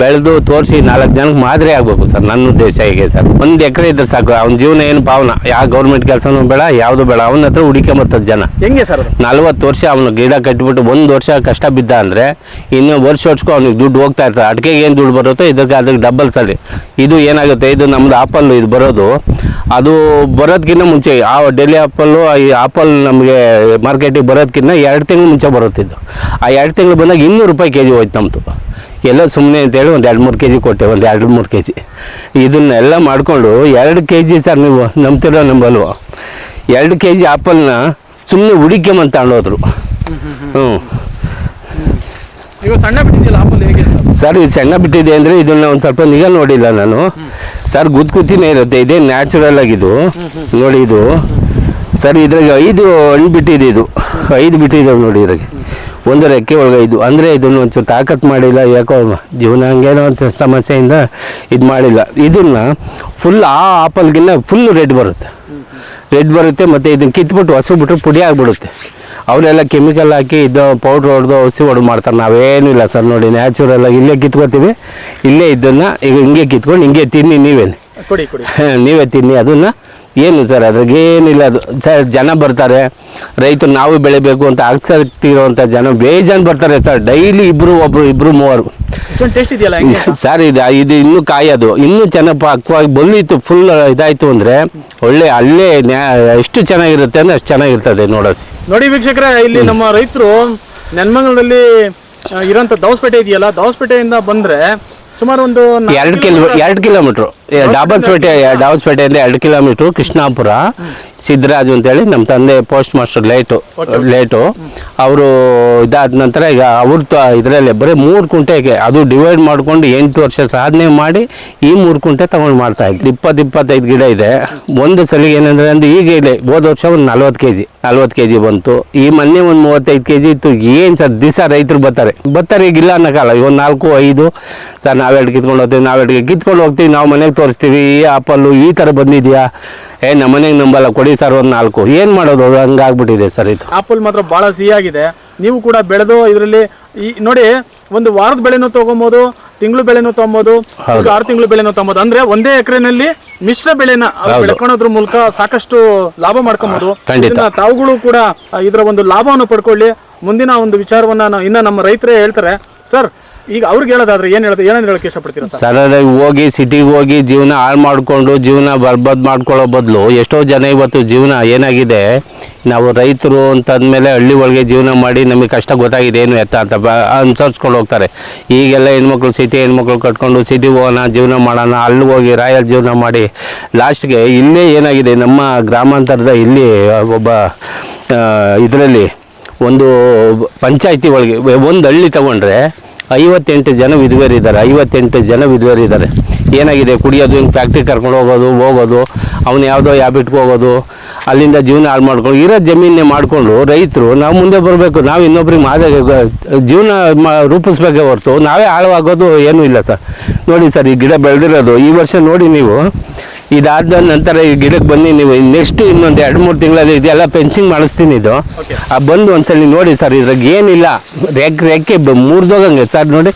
ಬೆಳೆದು ತೋರಿಸಿ ನಾಲ್ಕು ಜನಕ್ಕೆ ಮಾದರಿ ಆಗಬೇಕು ಸರ್ ನನ್ನ ಉದ್ದೇಶ ಹೇಗೆ ಸರ್. ಒಂದು ಎಕರೆ ಇದ್ರೆ ಸಾಕು ಅವ್ನ ಜೀವನ ಏನು ಪಾವನ? ಯಾವ ಗೌರ್ಮೆಂಟ್ ಕೆಲಸನೂ ಬೇಡ ಯಾವುದು ಬೇಡ ಅವನ ಹತ್ರ ಹುಡುಕೊಂಬರ್ತದೆ ಜನ. ಹೆಂಗೆ ಸರ್ ನಲ್ವತ್ತು ವರ್ಷ ಅವನು ಗಿಡ ಕಟ್ಟಿಬಿಟ್ಟು ಒಂದು ವರ್ಷ ಕಷ್ಟ ಬಿದ್ದ ಅಂದರೆ ಇನ್ನು ವರ್ಷ ವರ್ಷಕ್ಕೂ ಅವ್ನಿಗೆ ದುಡ್ಡು ಹೋಗ್ತಾ ಇರ್ತದೆ ಅಡಿಕೆಗೆ ಏನು ದುಡ್ಡು ಬರುತ್ತೋ ಇದಕ್ಕೆ ಅದಕ್ಕೆ ಡಬಲ್ ಸರಿ. ಇದು ಏನಾಗುತ್ತೆ? ಇದು ನಮ್ಮದು ಆಪಲ್ಲು ಇದು ಬರೋದು. ಅದು ಬರೋದಕ್ಕಿಂತ ಮುಂಚೆ ಆ ಡೆಲ್ಲಿ ಆಪಲ್ಲು ಈ ಆಪಲ್ ನಮಗೆ ಮಾರ್ಕೆಟಿಗೆ ಬರೋದಕ್ಕಿಂತ ಎರಡು ತಿಂಗಳು ಮುಂಚೆ ಬರುತ್ತಿದ್ದು. ಆ ಎರಡು ತಿಂಗಳು ಬಂದಾಗ ಇನ್ನೂರು ರೂಪಾಯಿ ಕೆ ಜಿ ಹೋಯ್ತು ನಮ್ಮದು ಎಲ್ಲ ಸುಮ್ಮನೆ ಅಂತೇಳಿ ಒಂದು ಎರಡು ಮೂರು ಕೆ ಜಿ ಕೊಟ್ಟೆ ಒಂದು ಎರಡು ಮೂರು ಕೆ ಜಿ ಇದನ್ನೆಲ್ಲ ಮಾಡಿಕೊಂಡು ಎರಡು ಕೆ ಜಿ ಸರ್ ನೀವು ನಂಬ್ತಿರೋ ನಂಬಲ್ವ? ಎರಡು ಕೆ ಜಿ ಆ್ಯಪಲ್ನ ಸುಮ್ಮನೆ ಹುಡಿಕೊಂಬಂತ ತಗೊಂಡೋದ್ರು. ಹ್ಞೂ ಈಗ ಸಣ್ಣ ಬಿಟ್ಟಿದೆಯಲ್ಲ ಆಪಲ್ ಹೇಗೆ ಸರ್ ಇದು ಸಣ್ಣ ಬಿಟ್ಟಿದೆ ಅಂದರೆ ಇದನ್ನ ಒಂದು ಸ್ವಲ್ಪ ನಿಗಾ ನೋಡಿಲ್ಲ ನಾನು. ಸರ್ ಗುದ್ದು ಗುತ್ತಿನೇ ಇರುತ್ತೆ ಇದೇ ನ್ಯಾಚುರಲ್ ಆಗಿದು ನೋಡಿ ಇದು. ಸರ್ ಇದ್ರಾಗೆ ಐದು ಹಣ್ಣು ಬಿಟ್ಟಿದೆ ಇದು. ಐದು ಬಿಟ್ಟಿದ್ದಾವೆ ನೋಡಿ ಇದ್ರಾಗೆ. ಒಂದು ರೆಕ್ಕೆ ಒಳಗೆ ಇದು ಅಂದರೆ ಇದನ್ನು ಒಂಚೂರು ತಾಕತ್ತು ಮಾಡಿಲ್ಲ ಯಾಕೋ ಜೀವನ ಹಂಗೇನೋ ಅಂತ ಸಮಸ್ಯೆಯಿಂದ ಇದು ಮಾಡಿಲ್ಲ. ಇದನ್ನ ಫುಲ್ ಆ ಆಪಲ್ಗಿನ್ನ ಫುಲ್ ರೆಡ್ ಬರುತ್ತೆ. ರೆಡ್ ಬರುತ್ತೆ ಮತ್ತು ಇದನ್ನು ಕಿತ್ಬಿಟ್ಟು ಹಸು ಬಿಟ್ಟು ಪುಡಿ ಆಗಿಬಿಡುತ್ತೆ. ಅವರೆಲ್ಲ ಕೆಮಿಕಲ್ ಹಾಕಿ ಇದು ಪೌಡ್ರ್ ಹೊಡೆದು ಔಷಧಿ ಹೊಡೆದು ಮಾಡ್ತಾರೆ. ನಾವೇನೂ ಇಲ್ಲ ಸರ್ ನೋಡಿ ನ್ಯಾಚುರಲ್ ಆಗಿ ಇಲ್ಲೇ ಕಿತ್ಕೋತೀವಿ. ಇಲ್ಲೇ ಇದನ್ನು ಈಗ ಹಿಂಗೆ ಕಿತ್ಕೊಂಡು ಹಿಂಗೆ ತಿನ್ನಿ ನೀವೇನು. ಕೊಡಿ ಕೊಡಿ. ನೀವೇ ತಿನ್ನಿ ಅದನ್ನು ಏನು ಸರ್? ಅದ್ರಾಗೇನಿಲ್ಲ. ಅದು ಸರ್ ಜನ ಬರ್ತಾರೆ. ರೈತರು ನಾವು ಬೆಳಿಬೇಕು ಅಂತ ಆಸಕ್ತಿ ಇರುವಂಥ ಜನ ಬೇಜಾನ್ ಬರ್ತಾರೆ ಸರ್. ಡೈಲಿ ಇಬ್ಬರು ಒಬ್ಬರು ಇಬ್ಬರು ಮೂವರು. ಟೇಸ್ಟ್ ಇದೆಯಲ್ಲ ಸರ್ ಇದು ಇದು ಇನ್ನೂ ಕಾಯೋದು. ಇನ್ನೂ ಚೆನ್ನಾಗಿ ಪಕ್ವಾಗಿ ಬಂದಿತ್ತು. ಫುಲ್ ಇದಾಯಿತು ಅಂದರೆ ಒಳ್ಳೆ ಅಲ್ಲೇ ನ್ಯಾ ಎಷ್ಟು ಚೆನ್ನಾಗಿರುತ್ತೆ ಅಂದರೆ ಅಷ್ಟು ಚೆನ್ನಾಗಿರ್ತದೆ ನೋಡೋದು ನೋಡಿ ವೀಕ್ಷಕರೇ ಇಲ್ಲಿ ನಮ್ಮ ರೈತರು ನೆನ್ಮಂಗಲದಲ್ಲಿ ಇರೋಂಥ ದವಸಪೇಟೆ ಇದೆಯಲ್ಲ? ದವಸಪೇಟೆಯಿಂದ ಬಂದರೆ ಸುಮಾರು ಒಂದು ಎರಡು ಕಿಲೋ ಎರಡು ಕಿಲೋಮೀಟ್ರು. ಡಾಬಲ್ಸ್ಪೇಟೆ ಡಾಬಲ್ಸ್ಪೇಟೆಯಿಂದ ಎರಡು ಕಿಲೋಮೀಟ್ರು ಕೃಷ್ಣಾಪುರ ಸಿದ್ದರಾಜು ಅಂತೇಳಿ ನಮ್ಮ ತಂದೆ ಪೋಸ್ಟ್ ಮಾಸ್ಟರ್ ಲೇಟು ಲೇಟು ಅವರು ಇದಾದ ನಂತರ ಈಗ ಅವ್ರ ಇದರಲ್ಲಿ ಬರೀ ಮೂರು ಕುಂಟೆಗೆ ಅದು ಡಿವೈಡ್ ಮಾಡ್ಕೊಂಡು ಎಂಟು ವರ್ಷ ಸಾಧನೆ ಮಾಡಿ ಈ ಮೂರು ಕುಂಟೆ ತಗೊಂಡು ಮಾಡ್ತಾ ಇದ್ವಿ. ಇಪ್ಪತ್ತು ಇಪ್ಪತ್ತೈದು ಗಿಡ ಇದೆ. ಒಂದು ಸಲಿಗೆ ಏನಂದ್ರೆ ಅಂದರೆ ಈಗ ಇಲ್ಲಿ ಹೋದ ವರ್ಷ ಒಂದು ನಲ್ವತ್ತು ಕೆ ಜಿ ನಲ್ವತ್ತು ಕೆ ಜಿ ಬಂತು. ಈ ಮೊನ್ನೆ ಒಂದು ಮೂವತ್ತೈದು ಕೆ ಜಿ ಇತ್ತು. ಏನು ಸರ್ ದಿವಸ ರೈತರು ಬರ್ತಾರೆ. ಬರ್ತಾರೆ ಈಗ ಇಲ್ಲ ಅನ್ನೋಕ್ಕಲ್ಲ ಇವಾಗ ನಾಲ್ಕು ಐದು ಸರ್ ನಾವೆರಡು ಕಿತ್ಕೊಂಡು ಹೋಗ್ತೀವಿ ನಾವೆರಡು ಕಿತ್ಕೊಂಡು ಹೋಗ್ತೀವಿ. ನಾವು ಮನೆಗೆ ತೋರಿಸ್ತೀವಿ ಈ ಆಪಲ್ಲು ಈ ಥರ ಬಂದಿದೆಯಾ? ಏ ನಮ್ಮ ಮನೆಗೆ ನಂಬಲ್ಲ ಕೊಡಿ ಸರ್ ಒಂದು ನಾಲ್ಕು. ಏನು ಮಾಡೋದು? ಅದು ಹಂಗಾಗ್ಬಿಟ್ಟಿದೆ ಸರ್ ಇದು. ಆಪಲ್ ಮಾತ್ರ ಭಾಳ ಸಿಹಿಯಾಗಿದೆ ನೀವು ಕೂಡ ಬೆಳೆದು ಇದರಲ್ಲಿ ಈ ನೋಡಿ ಒಂದು ವಾರದ ಬೆಳೆನೂ ತೊಗೊಬೋದು ತಿಂಗಳು ಬೆಳೆನೂ ತೊಗೊಬೋದು ಆರು ತಿಂಗಳು ಬೆಳೆನೂ ತೊಗೊಬೋದು. ಅಂದ್ರೆ ಒಂದೇ ಎಕರೆನಲ್ಲಿ ಮಿಶ್ರ ಬೆಳೆನ ಬೆಳ್ಕೊಳೋದ್ರ ಮೂಲಕ ಸಾಕಷ್ಟು ಲಾಭ ಮಾಡ್ಕೊಬೋದು. ತಾವುಗಳು ಕೂಡ ಇದರ ಒಂದು ಲಾಭವನ್ನು ಪಡ್ಕೊಳ್ಳಿ. ಮುಂದಿನ ಒಂದು ವಿಚಾರವನ್ನ ಇನ್ನ ನಮ್ಮ ರೈತರೇ ಹೇಳ್ತಾರೆ. ಸರ್ ಈಗ ಅವ್ರಿಗೆ ಹೇಳೋದಾದ್ರೆ ಏನ್ ಹೇಳೋದು ಏನೇನು ಹೇಳಕ್ಕೆ ಇಷ್ಟಪಡ್ತೀರಾ ಸರ್? ಸರಳಾಗಿ ಹೋಗಿ ಸಿಟಿಗೆ ಹೋಗಿ ಜೀವನ ಹಾಳು ಮಾಡಿಕೊಂಡು ಜೀವನ ಬರ್ಬಾದ್ ಮಾಡ್ಕೊಳ್ಳೋ ಬದಲು ಎಷ್ಟೋ ಜನ ಇವತ್ತು ಜೀವನ ಏನಾಗಿದೆ, ನಾವು ರೈತರು ಅಂತಂದಮೇಲೆ ಹಳ್ಳಿ ಒಳಗೆ ಜೀವನ ಮಾಡಿ ನಮಗೆ ಕಷ್ಟ ಗೊತ್ತಾಗಿದೆ, ಏನು ಎತ್ತ ಅಂತ ಬ ಅನುಸರಿಸ್ಕೊಂಡು ಹೋಗ್ತಾರೆ. ಈಗೆಲ್ಲ ಹೆಣ್ಮಕ್ಳು ಸಿಟಿ ಹೆಣ್ಮಕ್ಳು ಕಟ್ಕೊಂಡು ಸಿಟಿ ಹೋಗೋಣ, ಜೀವನ ಮಾಡೋಣ, ಅಲ್ಲಿ ಹೋಗಿ ರಾಯಲ್ ಜೀವನ ಮಾಡಿ. ಲಾಸ್ಟ್ಗೆ ಇಲ್ಲೇ ಏನಾಗಿದೆ, ನಮ್ಮ ಗ್ರಾಮಾಂತರದ ಇಲ್ಲಿ ಒಬ್ಬ ಇದರಲ್ಲಿ ಒಂದು ಪಂಚಾಯತಿ ಒಳಗೆ, ಒಂದು ಹಳ್ಳಿ ತಗೊಂಡ್ರೆ ಐವತ್ತೆಂಟು ಜನ ವಿಧವೆಯರಿದ್ದಾರೆ, ಐವತ್ತೆಂಟು ಜನ ವಿಧವೆಯರಿದ್ದಾರೆ. ಏನಾಗಿದೆ? ಕುಡಿಯೋದು, ಹಿಂಗೆ ಫ್ಯಾಕ್ಟ್ರಿ ಕರ್ಕೊಂಡು ಹೋಗೋದು ಹೋಗೋದು, ಅವನು ಯಾವುದೋ ಹ್ಯಾಬಿಟ್ಗೆ ಹೋಗೋದು, ಅಲ್ಲಿಂದ ಜೀವನ ಹಾಳು ಮಾಡ್ಕೊಂಡು, ಇರೋ ಜಮೀನೇ ಮಾಡಿಕೊಂಡು ರೈತರು ನಾವು ಮುಂದೆ ಬರಬೇಕು, ನಾವು ಇನ್ನೊಬ್ರಿಗೆ ಮಾದ ಜೀವನ ರೂಪಿಸ್ಬೇಕೇ ಹೊರತು, ನಾವೇ ಹಾಳಾಗೋದು ಏನೂ ಇಲ್ಲ ಸರ್. ನೋಡಿ ಸರ್, ಈ ಗಿಡ ಬೆಳೆದಿರೋದು, ಈ ವರ್ಷ ನೋಡಿ ನೀವು. ಇದಾದ ನಂತರ ಈ ಗಿಡಕ್ಕೆ ಬನ್ನಿ ನೀವು ನೆಕ್ಸ್ಟ್ ಇನ್ನೊಂದು ಎರಡು ಮೂರು ತಿಂಗಳಲ್ಲಿ ಇದೆಲ್ಲ ಫೆನ್ಸಿಂಗ್ ಮಾಡಿಸ್ತೀನಿ ಇದು. ಆ ಬಂದು ಒಂದ್ಸಲಿ ನೋಡಿ ಸರ್ ಇದ್ರಾಗ ಏನಿಲ್ಲ. ರೆಕ್ಕೆ ರೆಕ್ಕೆ ಮೂರ್ದೋಗಂಗೆ ಸರ್ ನೋಡಿ.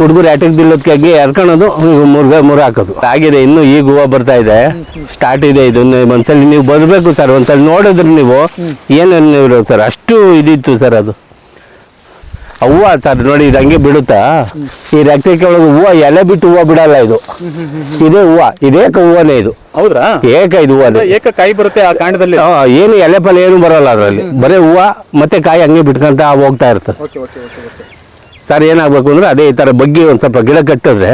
ಹುಡುಗರು ಆಟಕ್ಕೆ ದಿಲ್ಲೋದಕ್ಕಾಗಿ ಎರ್ಕೊಳೋದು ಮುರ್ಗ ಮುರ ಹಾಕೋದು. ಆಗಿದೆ ಇನ್ನು ಈಗ ಹೂವು ಬರ್ತಾ ಇದೆ. ಸ್ಟಾರ್ಟ್ ಇದೆ ಇದು. ಒಂದ್ಸಲಿ ನೀವು ಬರಬೇಕು ಸರ್. ಒಂದ್ಸಲಿ ನೋಡಿದ್ರೆ ನೀವು ಏನು ಸರ್? ಅಷ್ಟು ಇದಿತ್ತು ಸರ್ ಅದು. ಹೂವು ಸರ್ ನೋಡಿ ಇದು ಹಂಗೆ ಬಿಡುತ್ತಾ? ಈ ರಕ್ತಕ್ಕೆ ಒಳಗೆ ಹೂವು ಎಲೆ ಬಿಟ್ಟು ಹೂವು ಬಿಡಲ್ಲ ಇದು. ಇದೇ ಹೂವು ಇದೇಕ ಹೂವನೇ ಇದು. ಹೌದ್ರಾ? ಏಕ ಇದು ಹೂವು ಏಕ ಕಾಯಿ ಬರುತ್ತೆ ಆ ಕಾಂಡದಲ್ಲಿ? ಏನು ಎಲೆ ಫಲ ಏನು ಬರಲ್ಲ ಅದರಲ್ಲಿ. ಬರೀ ಹೂವು ಮತ್ತೆ ಕಾಯಿ ಹಂಗೆ ಬಿಟ್ಕೊಂತ ಹೋಗ್ತಾ ಇರ್ತದೆ. ಸರ್ ಏನಾಗಬೇಕು ಅಂದ್ರೆ ಅದೇ ಈ ಥರ ಬಗ್ಗೆ ಒಂದು ಸ್ವಲ್ಪ ಗಿಡ ಕಟ್ಟಿದ್ರೆ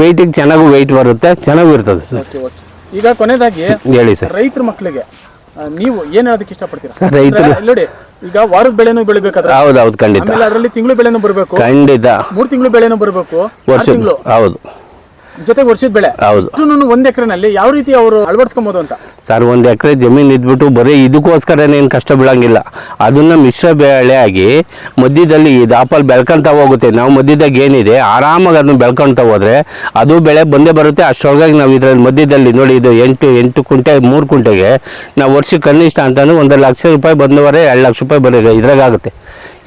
ವೆಯ್ಟಿಗೆ ಚೆನ್ನಾಗೂ ವೆಯ್ಟ್ ಬರುತ್ತೆ ಚೆನ್ನಾಗೂ ಇರ್ತದೆ ಸರ್. ಈಗ ಕೊನೆಯದಾಗಿ ಹೇಳಿ ಸರ್. ರೈತರ ಮಕ್ಕಳಿಗೆ ನೀವು ಏನ್ ಹೇಳೋದಕ್ಕೆ ಇಷ್ಟಪಡ್ತೀರಾ? ಸರ್, ರೈತರು- ಅಂದ್ರೆ ನೋಡಿ ಈಗ ವಾರದ ಬೆಳೆನೂ ಬೆಳಿಬೇಕಾದ್ರೆ ಹೌದು ಹೌದು ಖಂಡಿತ. ಆಮೇಲೆ ಅದರಲ್ಲಿ ತಿಂಗಳು ಬೆಳೆನೂ ಬರಬೇಕು. ಖಂಡಿತ. ಮೂರ್ ತಿಂಗಳು ಬೆಳೆನೂ ಬರಬೇಕು. ವರ್ಷ ತಿಂಗಳು. ಹೌದು. ಜೊತೆಗೆ ವರ್ಷದ ಬೆಳೆ. ಹೌದು. ಇಷ್ಟನ್ನು ಒಂದ್ ಎಕರೆನಲ್ಲಿ ಯಾವ ರೀತಿ ಅವರು ಅಳವಡಿಸ್ಕೊಬಹುದು ಅಂತ? ಸರ್ ಒಂದು ಎಕರೆ ಜಮೀನು ಇದ್ಬಿಟ್ಟು ಬರೀ ಇದಕ್ಕೋಸ್ಕರ ಏನು ಕಷ್ಟ ಬೀಳಂಗಿಲ್ಲ. ಅದನ್ನ ಮಿಶ್ರ ಬೆಳೆ ಆಗಿ ಮಧ್ಯದಲ್ಲಿ ಈ ದಾಪಲ್ ಬೆಳ್ಕೊಂತ ಹೋಗುತ್ತೆ. ನಾವು ಮಧ್ಯದಾಗ ಏನಿದೆ ಆರಾಮಾಗಿ ಅದನ್ನ ಬೆಳ್ಕೊಂತ ಹೋದ್ರೆ ಅದು ಬೆಳೆ ಬಂದೇ ಬರುತ್ತೆ. ಅಷ್ಟರೊಳಗಾಗಿ ನಾವು ಇದರಲ್ಲಿ ಮಧ್ಯದಲ್ಲಿ ನೋಡಿ ಇದು ಎಂಟು ಎಂಟು ಕುಂಟೆ ಮೂರು ಕುಂಟೆಗೆ ನಾವು ವರ್ಷಕ್ಕೆ ಕನಿಷ್ಠ ಅಂತಂದ್ರೆ ಒಂದು ಲಕ್ಷ ರೂಪಾಯಿ ಬಂದವರೆ ಎರಡು ಲಕ್ಷ ರೂಪಾಯಿ ಬರೀ ಇದ್ರಾಗುತ್ತೆ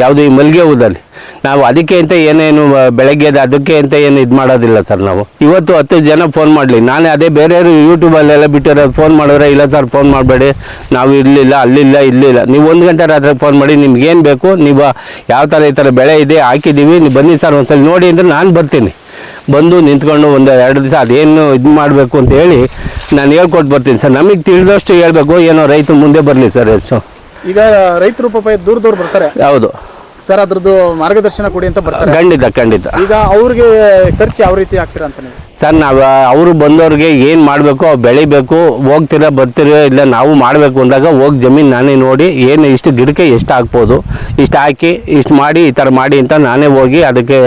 ಯಾವುದು ಈ ಮಲ್ಲಿಗೆ ಹೂದಲ್ಲಿ. ನಾವು ಅದಕ್ಕೆ ಅಂತ ಏನೇನು ಬೆಳಗ್ಗೆ ಅದಕ್ಕೆ ಅಂತ ಏನು ಇದು ಮಾಡೋದಿಲ್ಲ ಸರ್ ನಾವು. ಇವತ್ತು ಹತ್ತು ಜನ ಫೋನ್ ಮಾಡಲಿ. ನಾನೇ ಅದೇ ಬೇರೆಯವರು ಯೂಟ್ಯೂಬಲ್ಲೆಲ್ಲ ಬಿಟ್ಟಿರೋ ಫೋನ್ ಮಾಡಿದ್ರೆ ಇಲ್ಲ ಸರ್ ಫೋನ್ ಮಾಡಬೇಡಿ. ನಾವು ಇರಲಿಲ್ಲ ಅಲ್ಲಿಲ್ಲ ಇಲ್ಲಿಲ್ಲ. ನೀವು ಒಂದು ಗಂಟೆ ರಾತ್ರಿ ಫೋನ್ ಮಾಡಿ ನಿಮ್ಗೆ ಏನು ಬೇಕು ನೀವು ಯಾವ ಥರ ಈ ಥರ ಬೆಳೆ ಇದೆ ಹಾಕಿದ್ದೀವಿ ನೀವು ಬನ್ನಿ ಸರ್ ಒಂದ್ಸಲ ನೋಡಿ ಅಂದರೆ ನಾನು ಬರ್ತೀನಿ. ಬಂದು ನಿಂತ್ಕೊಂಡು ಒಂದು ಎರಡು ದಿವಸ ಅದೇನು ಇದು ಮಾಡಬೇಕು ಅಂತ ಹೇಳಿ ನಾನು ಹೇಳ್ಕೊಟ್ಟು ಬರ್ತೀನಿ ಸರ್. ನಮಗೆ ತಿಳಿದಷ್ಟು ಹೇಳಬೇಕು. ಏನೋ ರೈತರು ಮುಂದೆ ಬರಲಿ ಸರ್ ಹೆಚ್ಚು ಈಗ ರೈತರು ಪಾಪ ದೂರ ದೂರ ಬರ್ತಾರೆ. ಹೌದು. ಸರ್ ಅದ್ರದ್ದು ಮಾರ್ಗದರ್ಶನ ಕೊಡಿ ಅಂತ ಬರ್ತಾರೆ. ಖಂಡಿತ ಖಂಡಿತ. ಈಗ ಅವ್ರಿಗೆ ಖರ್ಚು ಯಾವ ರೀತಿ ಆಗ್ತೀರಾ ಅಂತ ನೀವು? ಸರ್ ನಾವು ಅವರು ಬಂದವ್ರಿಗೆ ಏನು ಮಾಡಬೇಕು ಅವ್ರು ಬೆಳಿಬೇಕು ಹೋಗ್ತೀರಾ ಬರ್ತೀರಾ ಇಲ್ಲ ನಾವು ಮಾಡಬೇಕು ಅಂದಾಗ ಹೋಗಿ ಜಮೀನು ನಾನೇ ನೋಡಿ ಏನು ಇಷ್ಟು ಗಿಡಕ್ಕೆ ಎಷ್ಟು ಹಾಕ್ಬೋದು ಇಷ್ಟು ಹಾಕಿ ಇಷ್ಟು ಮಾಡಿ ಈ ಥರ ಮಾಡಿ ಅಂತ ನಾನೇ ಹೋಗಿ ಅದಕ್ಕೆ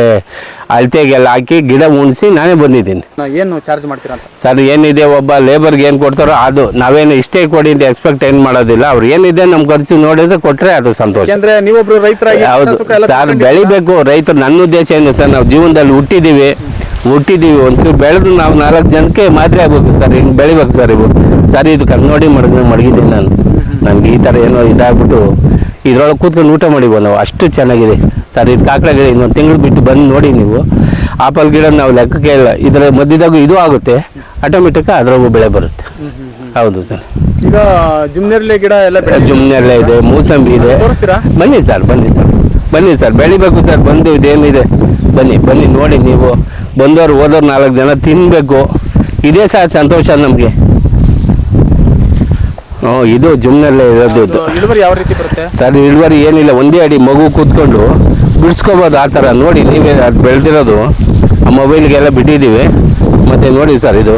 ಅಳತೆಗೆಲ್ಲ ಹಾಕಿ ಗಿಡ ಉಣಿಸಿ ನಾನೇ ಬಂದಿದ್ದೀನಿ. ಏನು ಚಾರ್ಜ್ ಮಾಡ್ತೀರಾ ಅಂತ? ಸರ್ ಏನಿದೆ ಒಬ್ಬ ಲೇಬರ್ಗೆ ಏನು ಕೊಡ್ತಾರೋ ಅದು. ನಾವೇನು ಇಷ್ಟೇ ಕೊಡಿ ಅಂತ ಎಕ್ಸ್ಪೆಕ್ಟ್ ಏನು ಮಾಡೋದಿಲ್ಲ. ಅವ್ರು ಏನಿದೆ ನಮ್ಮ ಖರ್ಚು ನೋಡಿದ್ರೆ ಕೊಟ್ಟರೆ ಅದು ಸಂತೋಷ. ಯಾಕಂದ್ರೆ ನೀವೊಬ್ರು ರೈತರಾಗಿ ಹೌದು. ಸರ್ ಬೆಳಿಬೇಕು. ರೈತರು ನನ್ನ ಉದ್ದೇಶ ಏನು ಸರ್? ನಾವು ಜೀವನದಲ್ಲಿ ಹುಟ್ಟಿದ್ದೀವಿ. ಹುಟ್ಟಿದ್ದೀವಿ ಒಂದು ಬೆಳೆದು ನಾವು ನಾಲ್ಕು ಜನಕ್ಕೆ ಮಾದರಿ ಆಗ್ಬೇಕು ಸರ್. ಹಿಂಗೆ ಬೆಳಿಬೇಕು ಸರ್ ಇವು. ಸರ್ ಇದು ಕಣ್ಣು ನೋಡಿ ಮಡಗ ಮಡಗಿದ್ದೀನಿ ನಾನು. ನನಗೆ ಈ ಥರ ಏನೋ ಇದಾಗ್ಬಿಟ್ಟು ಇದ್ರೊಳಗೆ ಕೂತ್ಕೊಂಡು ಊಟ ಮಾಡಿವ ನಾವು. ಅಷ್ಟು ಚೆನ್ನಾಗಿದೆ. ಸರ್ ಇದು ಕಾಕಡ ಗಿಡ ಇನ್ನೊಂದು ತಿಂಗಳು ಬಿಟ್ಟು ಬಂದು ನೋಡಿ ನೀವು. ಆಪಲ್ ಗಿಡ ನಾವು ಲೆಕ್ಕಕ್ಕೆ ಇಲ್ಲ. ಇದರ ಮಧ್ಯದಾಗ ಇದು ಆಗುತ್ತೆ. ಆಟೋಮೆಟಿಕ್ ಅದ್ರಾಗೂ ಬೆಳೆ ಬರುತ್ತೆ. ಹೌದು ಸರ್. ಈಗ ಜುಮ್ನೆರ್ಲೆ ಗಿಡ ಎಲ್ಲ ಜುಮ್ನೆರ್ಲೆ ಇದೆ ಮೂಸಂಬಿ ಇದೆ. ಬನ್ನಿ ಸರ್ ಬನ್ನಿ ಸರ್. ಬನ್ನಿ ಸರ್ ಬೆಳಿಬೇಕು ಸರ್ ಬಂದು ಇದೇನಿದೆ ಬನ್ನಿ ಬನ್ನಿ ನೋಡಿ ನೀವು. ಬಂದವರು ಹೋದವ್ರು ನಾಲ್ಕು ಜನ ತಿನ್ನಬೇಕು ಇದೇ ಸರ್ ಸಂತೋಷ ನಮಗೆ. ಹ್ಞೂ ಇದು ಜುಮ್ನಲ್ಲೇ ಇರೋದು ಇದು. ಇಳುವರಿ ಯಾವ ರೀತಿ ಬರುತ್ತೆ? ಸರ್ ಇಳುವರಿ ಏನಿಲ್ಲ ಒಂದೇ ಅಡಿ ಮಗು ಕೂತ್ಕೊಂಡು ಬಿಡಿಸ್ಕೋಬೋದು ಆ ಥರ. ನೋಡಿ ನೀವೇ ಅದು ಬೆಳೆದಿರೋದು. ಆ ಮೊಬೈಲ್ಗೆಲ್ಲ ಬಿಟ್ಟಿದ್ದೀವಿ. ಮತ್ತು ನೋಡಿ ಸರ್ ಇದು.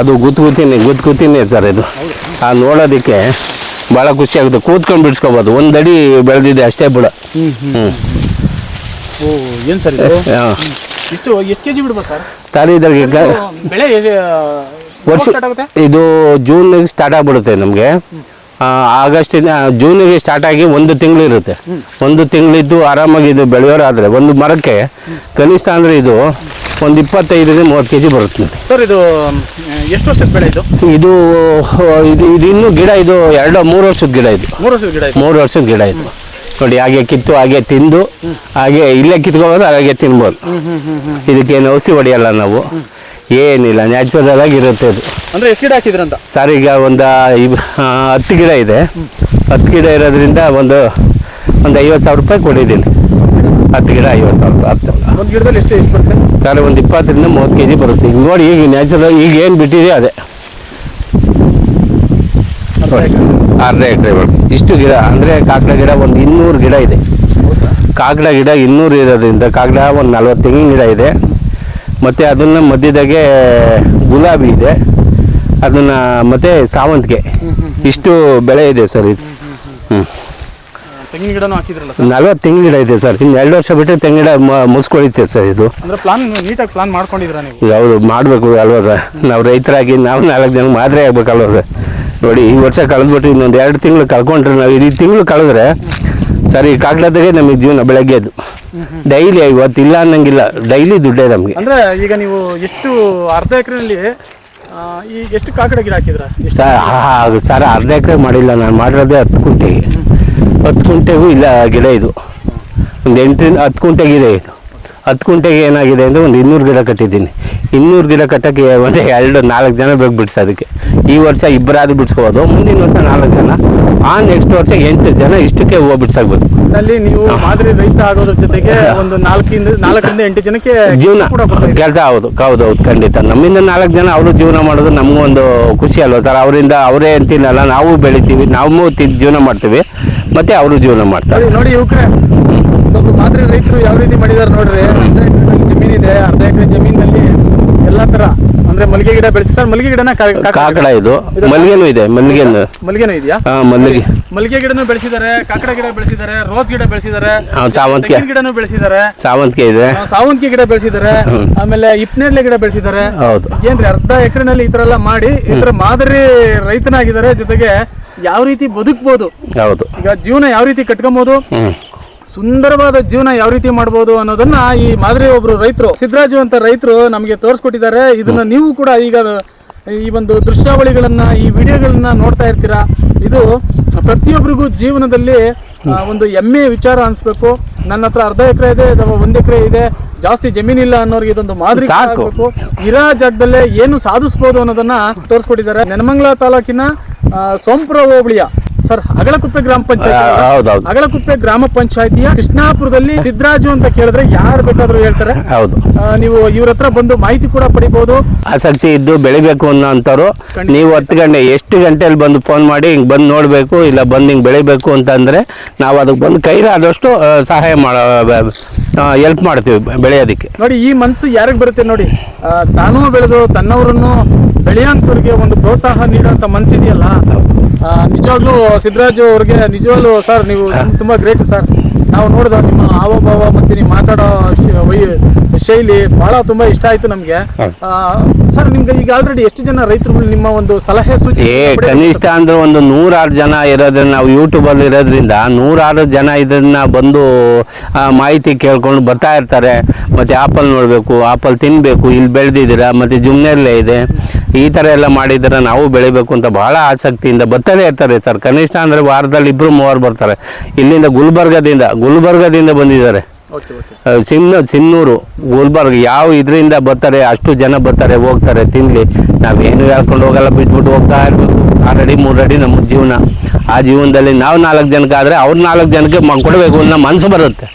ಅದು ಗುತ್ ಗುತ್ತೀನಿ ಗುತ್ ಗುತ್ತೀನಿ ಸರ್ ಇದು. ಆ ನೋಡೋದಕ್ಕೆ ಭಾಳ ಖುಷಿ ಆಗುತ್ತೆ. ಕೂತ್ಕೊಂಡು ಬಿಡಿಸ್ಕೋಬೋದು. ಒಂದು ಅಡಿ ಬೆಳೆದಿದೆ ಅಷ್ಟೇ ಬಿಡ. ಹ್ಞೂ ಓ ಏನ್ ಸರ್ ಇಷ್ಟು ಎಷ್ಟು ಕೆಜಿ ಬಿಡ್ಬೋದು ಸರ್? ಸರ್ ಇದ್ರಿಗೆ ಬೆಳೆ ವರ್ಷ ಇದು ಜೂನಿಗೆ ಸ್ಟಾರ್ಟ್ ಆಗ್ಬಿಡುತ್ತೆ ನಮಗೆ. ಆಗಸ್ಟಿನ ಜೂನಿಗೆ ಸ್ಟಾರ್ಟ್ ಆಗಿ ಒಂದು ತಿಂಗಳು ಇರುತ್ತೆ. ಒಂದು ತಿಂಗಳಿದ್ದು ಆರಾಮಾಗಿ ಇದು ಬೆಳೆಯೋರಾದರೆ ಒಂದು ಮರಕ್ಕೆ ಕನಿಷ್ಠ ಅಂದರೆ ಇದು ಒಂದು ಇಪ್ಪತ್ತೈದರಿಂದ ಮೂವತ್ತು ಕೆ ಜಿ ಬರುತ್ತೆ ಸರ್ ಇದು ಎಷ್ಟು ವರ್ಷದ ಬೆಳೆ ಇದು? ಇದು ಇದು ಇದು ಇನ್ನೂ ಗಿಡ ಇದು ಎರಡು ಮೂರು ವರ್ಷದ ಗಿಡ ಇದು. ಮೂರು ವರ್ಷದ ಗಿಡ ಇದು? ಮೂರು ವರ್ಷದ ಗಿಡ ಇದು. ನೋಡಿ ಹಾಗೆ ಕಿತ್ತು ಹಾಗೆ ತಿಂದು ಹಾಗೆ ಇಲ್ಲೇ ಕಿತ್ಕೋಬೋದು ಹಾಗೆ ತಿನ್ಬೋದು. ಇದಕ್ಕೇನು ಔಷಧಿ ಹೊಡೆಯಲ್ಲ ನಾವು. ಏನಿಲ್ಲ ನ್ಯಾಚುರಲ್ ಆಗಿ ಇರುತ್ತೆ ಅದು ಅಂದ್ರೆ ಎಷ್ಟು ಗಿಡ ಹಾಕಿದ್ರಂತ? ಸರ್ ಈಗ ಒಂದು ಹತ್ತು ಗಿಡ ಇದೆ. ಹತ್ತು ಗಿಡ ಇರೋದ್ರಿಂದ ಒಂದು ಒಂದು ಐವತ್ತು ಸಾವಿರ ರೂಪಾಯಿ ಕೊಟ್ಟಿದ್ದೀನಿ. ಹತ್ತು ಗಿಡ ಐವತ್ತು ಸಾವಿರ ರೂಪಾಯಿ ಹತ್ತು ಒಂದು ಗಿಡದಲ್ಲಿ ಎಷ್ಟು ಎಷ್ಟು ಬರುತ್ತೆ? ಸರ್ ಒಂದು ಇಪ್ಪತ್ತರಿಂದ ಮೂವತ್ತು ಕೆ ಜಿ ಬರುತ್ತೆ. ಈಗ ನೋಡಿ ಈಗ ನ್ಯಾಚುರಲ್ ಈಗ ಏನು ಬಿಟ್ಟಿದೆ ಅದೇ. ಅರ್ಧ ಎಕರೆ. ಇಷ್ಟು ಗಿಡ ಅಂದರೆ ಕಾಕಡ ಗಿಡ ಒಂದು ಇನ್ನೂರು ಗಿಡ ಇದೆ. ಕಾಕಡ ಗಿಡ ಇನ್ನೂರು ಇರೋದ್ರಿಂದ ಕಾಕಡ ಒಂದು ನಲ್ವತ್ತು ತೆಂಗಿನ ಗಿಡ ಇದೆ. ಮತ್ತು ಅದನ್ನು ಮಧ್ಯದಾಗೆ ಗುಲಾಬಿ ಇದೆ. ಅದನ್ನು ಮತ್ತು ಸಾವಂತಿಗೆ. ಇಷ್ಟು ಬೆಳೆ ಇದೆ ಸರ್ ಇದು. ಹ್ಞೂ ತೆಂಗಿನ ಗಿಡನೂ ಹಾಕಿದ್ರಲ್ಲ ಸರ್? ನಲ್ವತ್ತು ತೆಂಗಿನ ಗಿಡ ಇದೆ ಸರ್. ಇನ್ನು ಎರಡು ವರ್ಷ ಬಿಟ್ಟರೆ ತೆಂಗಿನ ಗಿಡ ಮುಸ್ಕೊಳಿತ್ತೆ ಸರ್ ಇದು. ಅಂದ್ರೆ ಪ್ಲಾನ್ ನೀಟಾಗಿ ಪ್ಲಾನ್ ಮಾಡ್ಕೊಂಡಿದ್ರ ನೀವು? ಯಾವುದು ಮಾಡಬೇಕು ಅಲ್ವಾ ಸರ್? ನಾವು ರೈತರಾಗಿ ನಾವು ನಾಲ್ಕು ಜನ ಮಾದರಿ ಆಗ್ಬೇಕಲ್ವ ಸರ್? ನೋಡಿ ಈ ವರ್ಷ ಕಳೆದ್ಬಿಟ್ಟು ಇನ್ನೊಂದು ಎರಡು ತಿಂಗಳು ಕಳ್ಕೊಂಡ್ರೆ ನಾವು ಇಡೀ ತಿಂಗಳು ಕಳೆದ್ರೆ ಸರ್ ಈ ಕಾಗ್ಲದಾಗೆ ನಮಗೆ ಜೀವನ ಬೆಳಗ್ಗೆದು ಡೈಲಿ ಇವತ್ತು ಇಲ್ಲ ಅನ್ನಂಗಿಲ್ಲ. ಡೈಲಿ ದುಡ್ಡೇ ನಮಗೆ. ಅಂದ್ರೆ ಈಗ ನೀವು ಎಷ್ಟು ಅರ್ಧ ಎಕರೆಯಲ್ಲಿ ಈಗ ಎಷ್ಟು ಕಾಕಡ ಗಿಡ ಹಾಕಿದ್ರ? ಸರ್ ಅರ್ಧ ಎಕರೆ ಮಾಡಿಲ್ಲ. ನಾನು ಮಾಡಿರೋದೇ ಹತ್ತು ಕುಂಟೆಗೆ ಹತ್ತು ಕುಂಟೆಗೂ ಇಲ್ಲ ಗಿಡ ಇದು. ಒಂದು ಎಂಟರಿಂದ ಹತ್ತು ಕುಂಟೆಗೆ ಇದೆ ಇದು. ಹತ್ತು ಕುಂಟೆಗೆ ಏನಾಗಿದೆ ಅಂದರೆ ಒಂದು ಇನ್ನೂರು ಗಿಡ ಕಟ್ಟಿದ್ದೀನಿ. ಇನ್ನೂರು ಗಿಡ ಕಟ್ಟೋಕ್ಕೆ ಒಂದು ಎರಡು ನಾಲ್ಕು ಜನ ಬೇಕು ಬಿಡ್ಸೋದಕ್ಕೆ ಈ ವರ್ಷ ಇಬ್ಬರಾದ್ರೂ ಬಿಡ್ಸ್ಕೋಬೋದು. ಮುಂದಿನ ವರ್ಷ ನಾಲ್ಕು ಜನ. ಆ ನೆಕ್ಸ್ಟ್ ವರ್ಷ ಎಂಟು ಜನ ಇಷ್ಟಕ್ಕೆ ಹೂವು ಬಿಡ್ಸಾಕ್ಬೇಕು ಅಲ್ಲಿ ನೀವು ಮಾದರಿ ರೈತ ಆಗೋದ್ರ ಜೊತೆಗೆ ಒಂದು ನಾಲ್ಕಿಂದ ನಾಲ್ಕರಿಂದ ಎಂಟು ಜನಕ್ಕೆ ಜೀವನ ಕೆಲಸ ಹೌದು. ಹೌದು ಹೌದು ಖಂಡಿತ. ನಮ್ಮಿಂದ ನಾಲ್ಕು ಜನ ಅವರು ಜೀವನ ಮಾಡೋದು ನಮಗೂ ಒಂದು ಖುಷಿ ಅಲ್ವಾ ಸರ್? ಅವರಿಂದ ಅವರೇ ಅಂತಿಲ್ಲ ನಾವು ಬೆಳಿತೀವಿ ನಾವು ತಿಂದು ಜೀವನ ಮಾಡ್ತೀವಿ. ಮತ್ತೆ ಅವರು ಜೀವನ ಮಾಡ್ತಾರೆ. ನೋಡಿ ಯುವಕರೇ ಇಲ್ಲೊಬ್ರು ಮಾದರಿ ರೈತರು ಯಾವ ರೀತಿ ಮಾಡಿದಾರೆ ನೋಡ್ರಿ ಅರ್ಧ ಎಕರೆ ಜಮೀನಿದೆ ಅರ್ಧ ಎಕರೆ ಜಮೀನಲ್ಲಿ ಎಲ್ಲಾ ತರ ಅಂದ್ರೆ ಮಲ್ಲಿಗೆ ಗಿಡ ಬೆಳೆಸ್ತಾರೆ ಮಲ್ಲಿಗೆ ಗಿಡನ ಕಾಕಡ ಇದು ಮಲ್ಲಿಗೆನೂ ಇದೆ ಮಲ್ಲಿಗೆನು. ಮಲ್ಲಿಗೆನೂ ಇದೆಯಾ? ಹಾಂ ಮಲ್ಲಿಗೆ. ಮಲ್ಲಿಗೆ ಗಿಡನೂ ಬೆಳೆಸಿದ್ದಾರೆ ಕಾಕಡ ಗಿಡ ಬೆಳೆಸಿದ್ದಾರೆ ರೋಸ್ ಗಿಡ ಬೆಳೆಸಿದ್ದಾರೆ ಸಾವಂತಿಗೆ. ಗಿಡನೂ ಬೆಳೆಸಿದ್ದಾರೆ. ಸಾವಂತಿಗೆ ಇದೆ. ಸಾವಂತಿಗೆ ಗಿಡ ಬೆಳೆಸಿದ್ದಾರೆ ಆಮೇಲೆ ಇಪ್ನೇರ್ಲೆ ಗಿಡ ಬೆಳೆಸಿದ್ದಾರೆ. ಹೌದು. ಏನ್ರಿ ಅರ್ಧ ಎಕರೆನಲ್ಲಿ ಈ ತರ ಎಲ್ಲ ಮಾಡಿ ಈ ತರ ಮಾದರಿ ರೈತನಾಗಿದ್ದಾರೆ ಜೊತೆಗೆ ಯಾವ ರೀತಿ ಬದುಕ್ಬೋದು? ಹೌದು. ಈಗ ಜೀವನ ಯಾವ ರೀತಿ ಕಟ್ಕೊಬಹುದು ಸುಂದರವಾದ ಜೀವನ ಯಾವ ರೀತಿ ಮಾಡಬಹುದು ಅನ್ನೋದನ್ನ ಈ ಮಾದರಿ ಒಬ್ರು ರೈತರು ಸಿದ್ದರಾಜು ಅಂತ ರೈತರು ನಮಗೆ ತೋರಿಸ್ಕೊಟ್ಟಿದ್ದಾರೆ. ಇದನ್ನ ನೀವು ಕೂಡ ಈಗ ಈ ಒಂದು ದೃಶ್ಯಾವಳಿಗಳನ್ನ ಈ ವಿಡಿಯೋಗಳನ್ನ ನೋಡ್ತಾ ಇರ್ತೀರಾ? ಇದು ಪ್ರತಿಯೊಬ್ಬರಿಗೂ ಜೀವನದಲ್ಲಿ ಒಂದು ಹೆಮ್ಮೆ ವಿಚಾರ ಅನ್ಸ್ಬೇಕು. ನನ್ನ ಹತ್ರ ಅರ್ಧ ಎಕರೆ ಇದೆ ಅಥವಾ ಒಂದ್ ಎಕರೆ ಇದೆ ಜಾಸ್ತಿ ಜಮೀನಿಲ್ಲ ಅನ್ನೋರಿಗೆ ಇದೊಂದು ಮಾದರಿ ಆಗಬೇಕು. ಇರೋ ಜಾಗದಲ್ಲೇ ಏನು ಸಾಧಿಸಬಹುದು ಅನ್ನೋದನ್ನ ತೋರಿಸ್ಕೊಟ್ಟಿದ್ದಾರೆ. ನೆನಮಂಗಲ ತಾಲೂಕಿನ ಸೋಂಪುರ ಹೋಬಳಿಯ ಸರ್ ಅಗಳಕುಪ್ಪೆ ಗ್ರಾಮ ಪಂಚಾಯತ್ ಹೌದು ಅಗಳಕುಪ್ಪೆ ಗ್ರಾಮ ಪಂಚಾಯತಿಯ ಕೃಷ್ಣಾಪುರದಲ್ಲಿ ಸಿದ್ದರಾಜು ಅಂತ ಕೇಳಿದ್ರೆ ಯಾರು ಬೇಕಾದ್ರೂ ಹೇಳ್ತಾರೆ. ಹೌದು. ನೀವು ಇವ್ರ ಹತ್ರ ಬಂದು ಮಾಹಿತಿ ಕೂಡ ಪಡಿಬಹುದು ಆಸಕ್ತಿ ಇದ್ದು ಬೆಳಿಬೇಕು ಅನ್ನೋ ಅಂಥವ್ರು ನೀವು ಹತ್ತು ಗಂಟೆ ಎಷ್ಟು ಗಂಟೆಯಲ್ಲಿ ಬಂದು ಫೋನ್ ಮಾಡಿ ಹಿಂಗೆ ಬಂದು ನೋಡಬೇಕು ಇಲ್ಲ ಬಂದು ಹಿಂಗೆ ಬೆಳಿಬೇಕು ಅಂತಂದರೆ ನಾವು ಅದಕ್ಕೆ ಬಂದು ಕೈಲಾದಷ್ಟು ಸಹಾಯ ಮಾಡ ಹೆಲ್ಪ್ ಮಾಡ್ತೀವಿ ಬೆಳೆಯೋದಕ್ಕೆ. ನೋಡಿ ಈ ಮನಸ್ಸು ಯಾರಿಗೆ ಬರುತ್ತೆ ನೋಡಿ ತಾನೂ ಬೆಳೆದು ತನ್ನವರನ್ನು ಬೆಳೆಯೋಂಥವ್ರಿಗೆ ಒಂದು ಪ್ರೋತ್ಸಾಹ ನೀಡುವಂತ ಮನಸ್ಸಿದೆಯಲ್ಲ ನಿಜವಾಗ್ಲೂ ಸಿದ್ದರಾಜು ಅವ್ರಿಗೆ ನಿಜವಾಗ್ಲು ಸರ್ ನೀವು ತುಂಬಾ ಗ್ರೇಟ್ ಸರ್. ನಾವು ನೋಡಿದ ನಿಮ್ಮ ಹಾವಭಾವ ಮತ್ತೆ ನೀವು ಮಾತಾಡೋ ವೈ- ಶೈಲಿ ಬಹಳ ತುಂಬಾ ಇಷ್ಟ ಆಯ್ತು ನಮ್ಗೆ. ಆ, ಸರ್ ನಿಮ್ಗೆ ಈಗ ಆಲ್ರೆಡಿ ಎಷ್ಟು ಜನ ರೈತರುಗಳು ನಿಮ್ಮ ಒಂದು ಸಲಹೆ ಸೂಚಿ ಏ ಕನಿಷ್ಠ ಅಂದ್ರೆ ಒಂದು ನೂರಾರು ಜನ ಇರೋದ್ರಿಂದ ನಾವು ಯೂಟ್ಯೂಬಲ್ಲಿ ಇರೋದ್ರಿಂದ ನೂರಾರು ಜನ ಇದನ್ನ ಬಂದು ಆ, ಮಾಹಿತಿ ಕೇಳ್ಕೊಂಡು ಬರ್ತಾ ಇರ್ತಾರೆ. ಮತ್ತೆ ಆಪಲ್ ನೋಡಬೇಕು ಆಪಲ್ ತಿನ್ನಬೇಕು ಇಲ್ಲಿ ಬೆಳೆದಿದ್ದೀರಾ ಮತ್ತೆ ಜುಮ್ನೆಲ್ಲೇ ಇದೆ. ಈ ಥರ ಎಲ್ಲ ಮಾಡಿದ್ರೆ ನಾವು ಬೆಳಿಬೇಕು ಅಂತ ಬಹಳ ಆಸಕ್ತಿಯಿಂದ ಬರ್ತಾನೆ ಇರ್ತಾರೆ ಸರ್. ಕನಿಷ್ಠ ಅಂದರೆ ವಾರದಲ್ಲಿ ಇಬ್ಬರು ಮೂವರು ಬರ್ತಾರೆ. ಇಲ್ಲಿಂದ ಗುಲ್ಬರ್ಗದಿಂದ ಗುಲ್ಬರ್ಗದಿಂದ ಬಂದಿದ್ದಾರೆ. ಸಿನ್ನ ಸಿನ್ನೂರು ಗುಲ್ಬರ್ಗ್ ಯಾವ ಇದರಿಂದ ಬರ್ತಾರೆ, ಅಷ್ಟು ಜನ ಬರ್ತಾರೆ, ಹೋಗ್ತಾರೆ, ತಿನ್ಲಿ. ನಾವೇನು ಹೇಳ್ಕೊಂಡು ಹೋಗಲ್ಲ, ಬಿಟ್ಬಿಟ್ಟು ಹೋಗ್ತಾ ಇರಬೇಕು. ಆರಡಿ, ಮೂರಡಿ ನಮ್ಮ ಜೀವನ. ಆ ಜೀವನದಲ್ಲಿ ನಾವು ನಾಲ್ಕು ಜನಕ್ಕೆ ಆದರೆ ಅವ್ರು ನಾಲ್ಕು ಜನಕ್ಕೆ ಕೊಡಬೇಕು ಅನ್ನೋ ಮನಸ್ಸು ಬರುತ್ತೆ.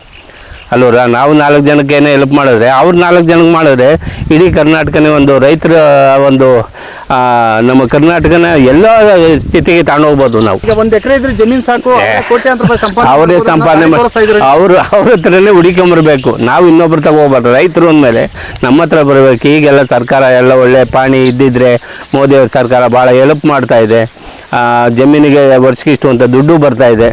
ಅಲ್ವರ ನಾವು ನಾಲ್ಕು ಜನಕ್ಕೆ ಏನೋ ಹೆಲ್ಪ್ ಮಾಡಿದ್ರೆ ಅವ್ರು ನಾಲ್ಕು ಜನಕ್ಕೆ ಮಾಡಿದ್ರೆ ಇಡೀ ಕರ್ನಾಟಕನೇ ಒಂದು ರೈತರ ಒಂದು ನಮ್ಮ ಕರ್ನಾಟಕನ ಎಲ್ಲ ಸ್ಥಿತಿಗೆ ತಗೊಂಡೋಗ್ಬೋದು ನಾವು. ಒಂದು ಎಕರೆ ಇದ್ರೆ ಜಮೀನು ಸಾಕು ಅವರೇ ಸಂಪಾದನೆ ಅವರು ಅವ್ರ ಹತ್ರನೇ ಹುಡಿಕೊಂಬರ್ಬೇಕು ನಾವು ಇನ್ನೊಬ್ರು ತಗೋಬಾರ್ದು ರೈತರು ಅಂದಮೇಲೆ ನಮ್ಮ ಹತ್ರ ಬರಬೇಕು. ಈಗೆಲ್ಲ ಸರ್ಕಾರ ಎಲ್ಲ ಒಳ್ಳೆ ಪಾಣಿ ಇದ್ದಿದ್ರೆ ಮೋದಿ ಸರ್ಕಾರ ಭಾಳ ಹೆಲ್ಪ್ ಮಾಡ್ತಾ ಇದೆ. ಜಮೀನಿಗೆ ವರ್ಷಕ್ಕಿಷ್ಟು ಅಂತ ದುಡ್ಡು ಬರ್ತಾ ಇದೆ.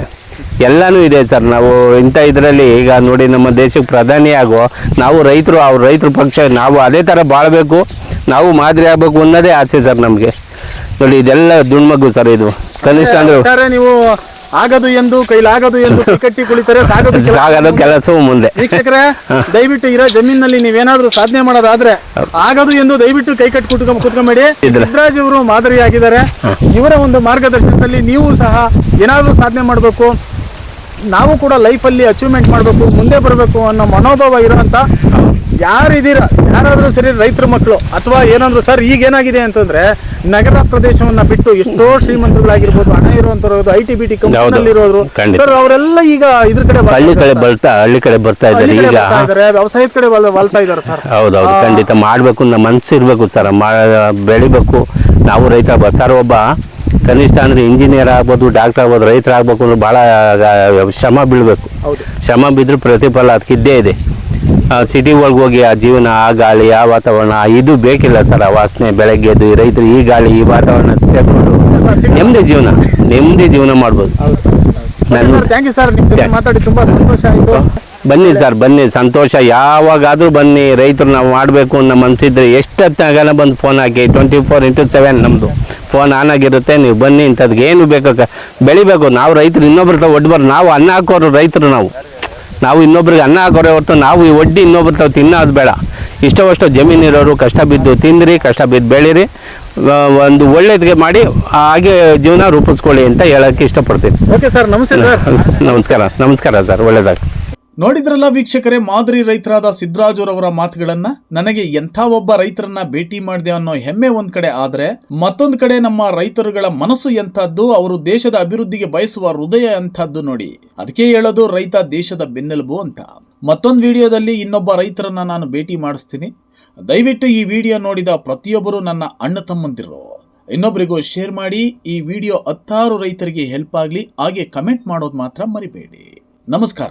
ಎಲ್ಲನೂ ಇದೆ ಸರ್. ನಾವು ಇಂಥ ಇದರಲ್ಲಿ ಈಗ ನೋಡಿ ನಮ್ಮ ದೇಶಕ್ಕೆ ಪ್ರಧಾನಿ ಆಗೋ ನಾವು ರೈತರು ಅವ್ರ ರೈತರ ಪಕ್ಷ ನಾವು ಅದೇ ಥರ ಬಾಳಬೇಕು ನಾವು ಮಾದರಿ ಆಗಬೇಕು ಅನ್ನೋದೇ ಆಸೆ ಸರ್ ನಮಗೆ. ನೋಡಿ ಇದೆಲ್ಲ ದುಣ್ಮಗು ಸರ್ ಇದು. ಕನಿಷ್ಠ ಅಂದ್ರೆ ನೀವು ಆಗದು ಎಂದು ಕೈಲಾಗದು ಎಂದು ಕಟ್ಟಿ ಕುಳಿತರೆ ಸಾಗದು ಕೆಲಸವು ಮುಂದೆ. ವೀಕ್ಷಕರೇ ದಯವಿಟ್ಟು ಇರೋ ಜಮೀನಲ್ಲಿ ನೀವೇನಾದ್ರೂ ಸಾಧನೆ ಮಾಡೋದಾದ್ರೆ ಆಗದು ಎಂದು ದಯವಿಟ್ಟು ಕೈ ಕಟ್ಟಿ ಕುತ್ಕೊಂಡ್ ಕುತ್ಕೊಂಬೇಡಿ ಸಿದ್ದರಾಜ್ ಅವರು ಮಾದರಿಯಾಗಿದ್ದಾರೆ. ಇವರ ಒಂದು ಮಾರ್ಗದರ್ಶನದಲ್ಲಿ ನೀವು ಸಹ ಏನಾದ್ರೂ ಸಾಧನೆ ಮಾಡಬೇಕು. ನಾವು ಕೂಡ ಲೈಫಲ್ಲಿ ಅಚೀವ್ಮೆಂಟ್ ಮಾಡಬೇಕು ಮುಂದೆ ಬರಬೇಕು ಅನ್ನೋ ಮನೋಭಾವ ಇರೋಂಥ ಯಾರಿದ್ದೀರಾ ಯಾರಾದರೂ ಸರಿ ರೈತರ ಮಕ್ಕಳು ಅಥವಾ ಏನಾದ್ರು ಸರ್ ಈಗ ಏನಾಗಿದೆ ಅಂತಂದ್ರೆ ನಗರ ಪ್ರದೇಶವನ್ನ ಬಿಟ್ಟು ಎಷ್ಟೋ ಶ್ರೀಮಂತರುಗಳಾಗಿರ್ಬೋದು ಹಣ ಇರುವಂಥವ್ರು ಐ ಟಿ ಬಿ ಟಿ ಕಂಪ್ನಿಯಲ್ಲಿರೋರು ಸರ್ ಅವರೆಲ್ಲ ಈಗ ಇದ್ರ ಕಡೆ ಹಳ್ಳಿ ಕಡೆ. ಬರ್ತಾ ಹಳ್ಳಿ ಕಡೆ ಬರ್ತಾ ಇದ್ದಾರೆ. ಈಗ ವ್ಯವಸಾಯದ ಕಡೆ ಬಲ್ತಾ ಇದ್ದಾರೆ ಸರ್ ಹೌದೌದು ಖಂಡಿತ ಮಾಡಬೇಕು ನಮ್ಮ ಮನಸ್ಸು ಇರಬೇಕು ಸರ್ ಮಾ ಬೆಳಿಬೇಕು. ನಾವು ರೈತ ಬಸಾರ ಸರ್ ಒಬ್ಬ ಕನಿಷ್ಠ ಅಂದರೆ ಇಂಜಿನಿಯರ್ ಆಗ್ಬೋದು ಡಾಕ್ಟರ್ ಆಗ್ಬೋದು ರೈತರ ಆಗ್ಬೇಕು ಅಂದ್ರೆ ಭಾಳ ಶ್ರಮ ಬೀಳಬೇಕು. ಶ್ರಮ ಬಿದ್ದರೆ ಪ್ರತಿಫಲ ಅದಕ್ಕೆ ಇದ್ದೇ ಇದೆ. ಸಿಟಿ ಒಳಗೆ ಹೋಗಿ ಆ ಜೀವನ ಆ ಗಾಳಿ ಆ ವಾತಾವರಣ ಇದು ಬೇಕಿಲ್ಲ ಸರ್ ಆ ವಾಸನೆ ಬೆಳಗ್ಗೆ ಎದ್ದು ಈ ರೈತರು ಈ ಗಾಳಿ ಈ ವಾತಾವರಣ ಸೇರ್ಕೊಂಡು ಸರ್, ನೆಮ್ಮದಿ ಜೀವನ ನೆಮ್ಮದಿ ಜೀವನ ಮಾಡ್ಬೋದು. ಥ್ಯಾಂಕ್ ಯು ಸರ್ ಮಾತಾಡಿ ತುಂಬಾ ಸಂತೋಷ ಆಯ್ತು. ಬನ್ನಿ ಸರ್ ಬನ್ನಿ. ಸಂತೋಷ. ಯಾವಾಗಾದರೂ ಬನ್ನಿ. ರೈತರು ನಾವು ಮಾಡಬೇಕು ಅನ್ನೋ ಮನಸ್ಸಿದ್ರೆ ಎಷ್ಟೊತ್ತಾಗಲ್ಲ ಬಂದು ಫೋನ್ ಹಾಕಿ. ಟ್ವೆಂಟಿ ಫೋರ್ ಇಂಟು ಸೆವೆನ್ ನಮ್ಮದು ಫೋನ್ ಆನ್ ಆಗಿರುತ್ತೆ. ನೀವು ಬನ್ನಿ ಇಂಥದ್ಗೆ. ಏನು ಬೇಕು ಬೆಳಿಬೇಕು. ನಾವು ರೈತರು ಇನ್ನೊಬ್ರ ಒಡ್ಬಾರ್ದು. ನಾವು ಅನ್ನ ಹಾಕೋರು ರೈತರು ನಾವು. ನಾವು ಇನ್ನೊಬ್ರಿಗೆ ಅನ್ನ ಹಾಕೋರೆ ಹೊರತು ನಾವು ಈ ಒಡ್ಡಿ ಇನ್ನೊಬ್ರು ತಾವು ತಿನ್ನೋದು ಬೇಡ. ಇಷ್ಟವಷ್ಟು ಜಮೀನಿರೋರು ಕಷ್ಟ ಬಿದ್ದು ತಿಂದ್ರಿ ಕಷ್ಟ ಬಿದ್ದು ಬೆಳೀರಿ. ಒಂದು ಒಳ್ಳೇದಕ್ಕೆ ಮಾಡಿ ಹಾಗೆ ಜೀವನ ರೂಪಿಸ್ಕೊಳ್ಳಿ ಅಂತ ಹೇಳೋಕ್ಕೆ ಇಷ್ಟಪಡ್ತೀನಿ. ಓಕೆ ಸರ್ ನಮಸ್ತೆ ಸರ್ ನಮಸ್ಕಾರ. ನಮಸ್ಕಾರ ಸರ್ ಒಳ್ಳೇದಾಗ ನೋಡಿದ್ರಲ್ಲ ವೀಕ್ಷಕರೇ, ಮಾದರಿ ರೈತರಾದ ಸಿದ್ದರಾಜುರವರ ಮಾತುಗಳನ್ನ? ನನಗೆ ಎಂಥ ಒಬ್ಬ ರೈತರನ್ನ ಭೇಟಿ ಮಾಡಿದೆ ಅನ್ನೋ ಹೆಮ್ಮೆ ಒಂದ್ ಕಡೆ, ಆದ್ರೆ ಮತ್ತೊಂದ್ ಕಡೆ ನಮ್ಮ ರೈತರುಗಳ ಮನಸ್ಸು ಎಂಥದ್ದು, ಅವರು ದೇಶದ ಅಭಿವೃದ್ಧಿಗೆ ಬಯಸುವ ಹೃದಯ ಎಂಥದ್ದು ನೋಡಿ. ಅದಕ್ಕೆ ಹೇಳೋದು ರೈತ ದೇಶದ ಬೆನ್ನೆಲುಬು ಅಂತ. ಮತ್ತೊಂದು ವಿಡಿಯೋದಲ್ಲಿ ಇನ್ನೊಬ್ಬ ರೈತರನ್ನ ನಾನು ಭೇಟಿ ಮಾಡಿಸ್ತೀನಿ. ದಯವಿಟ್ಟು ಈ ವಿಡಿಯೋ ನೋಡಿದ ಪ್ರತಿಯೊಬ್ಬರು ನನ್ನ ಅಣ್ಣ ತಮ್ಮಂದಿರು. ಇನ್ನೊಬ್ಬರಿಗೂ ಶೇರ್ ಮಾಡಿ, ಈ ವಿಡಿಯೋ ಹತ್ತಾರು ರೈತರಿಗೆ ಹೆಲ್ಪ್ ಆಗಲಿ, ಹಾಗೆ ಕಮೆಂಟ್ ಮಾಡೋದು ಮಾತ್ರ ಮರಿಬೇಡಿ. ನಮಸ್ಕಾರ.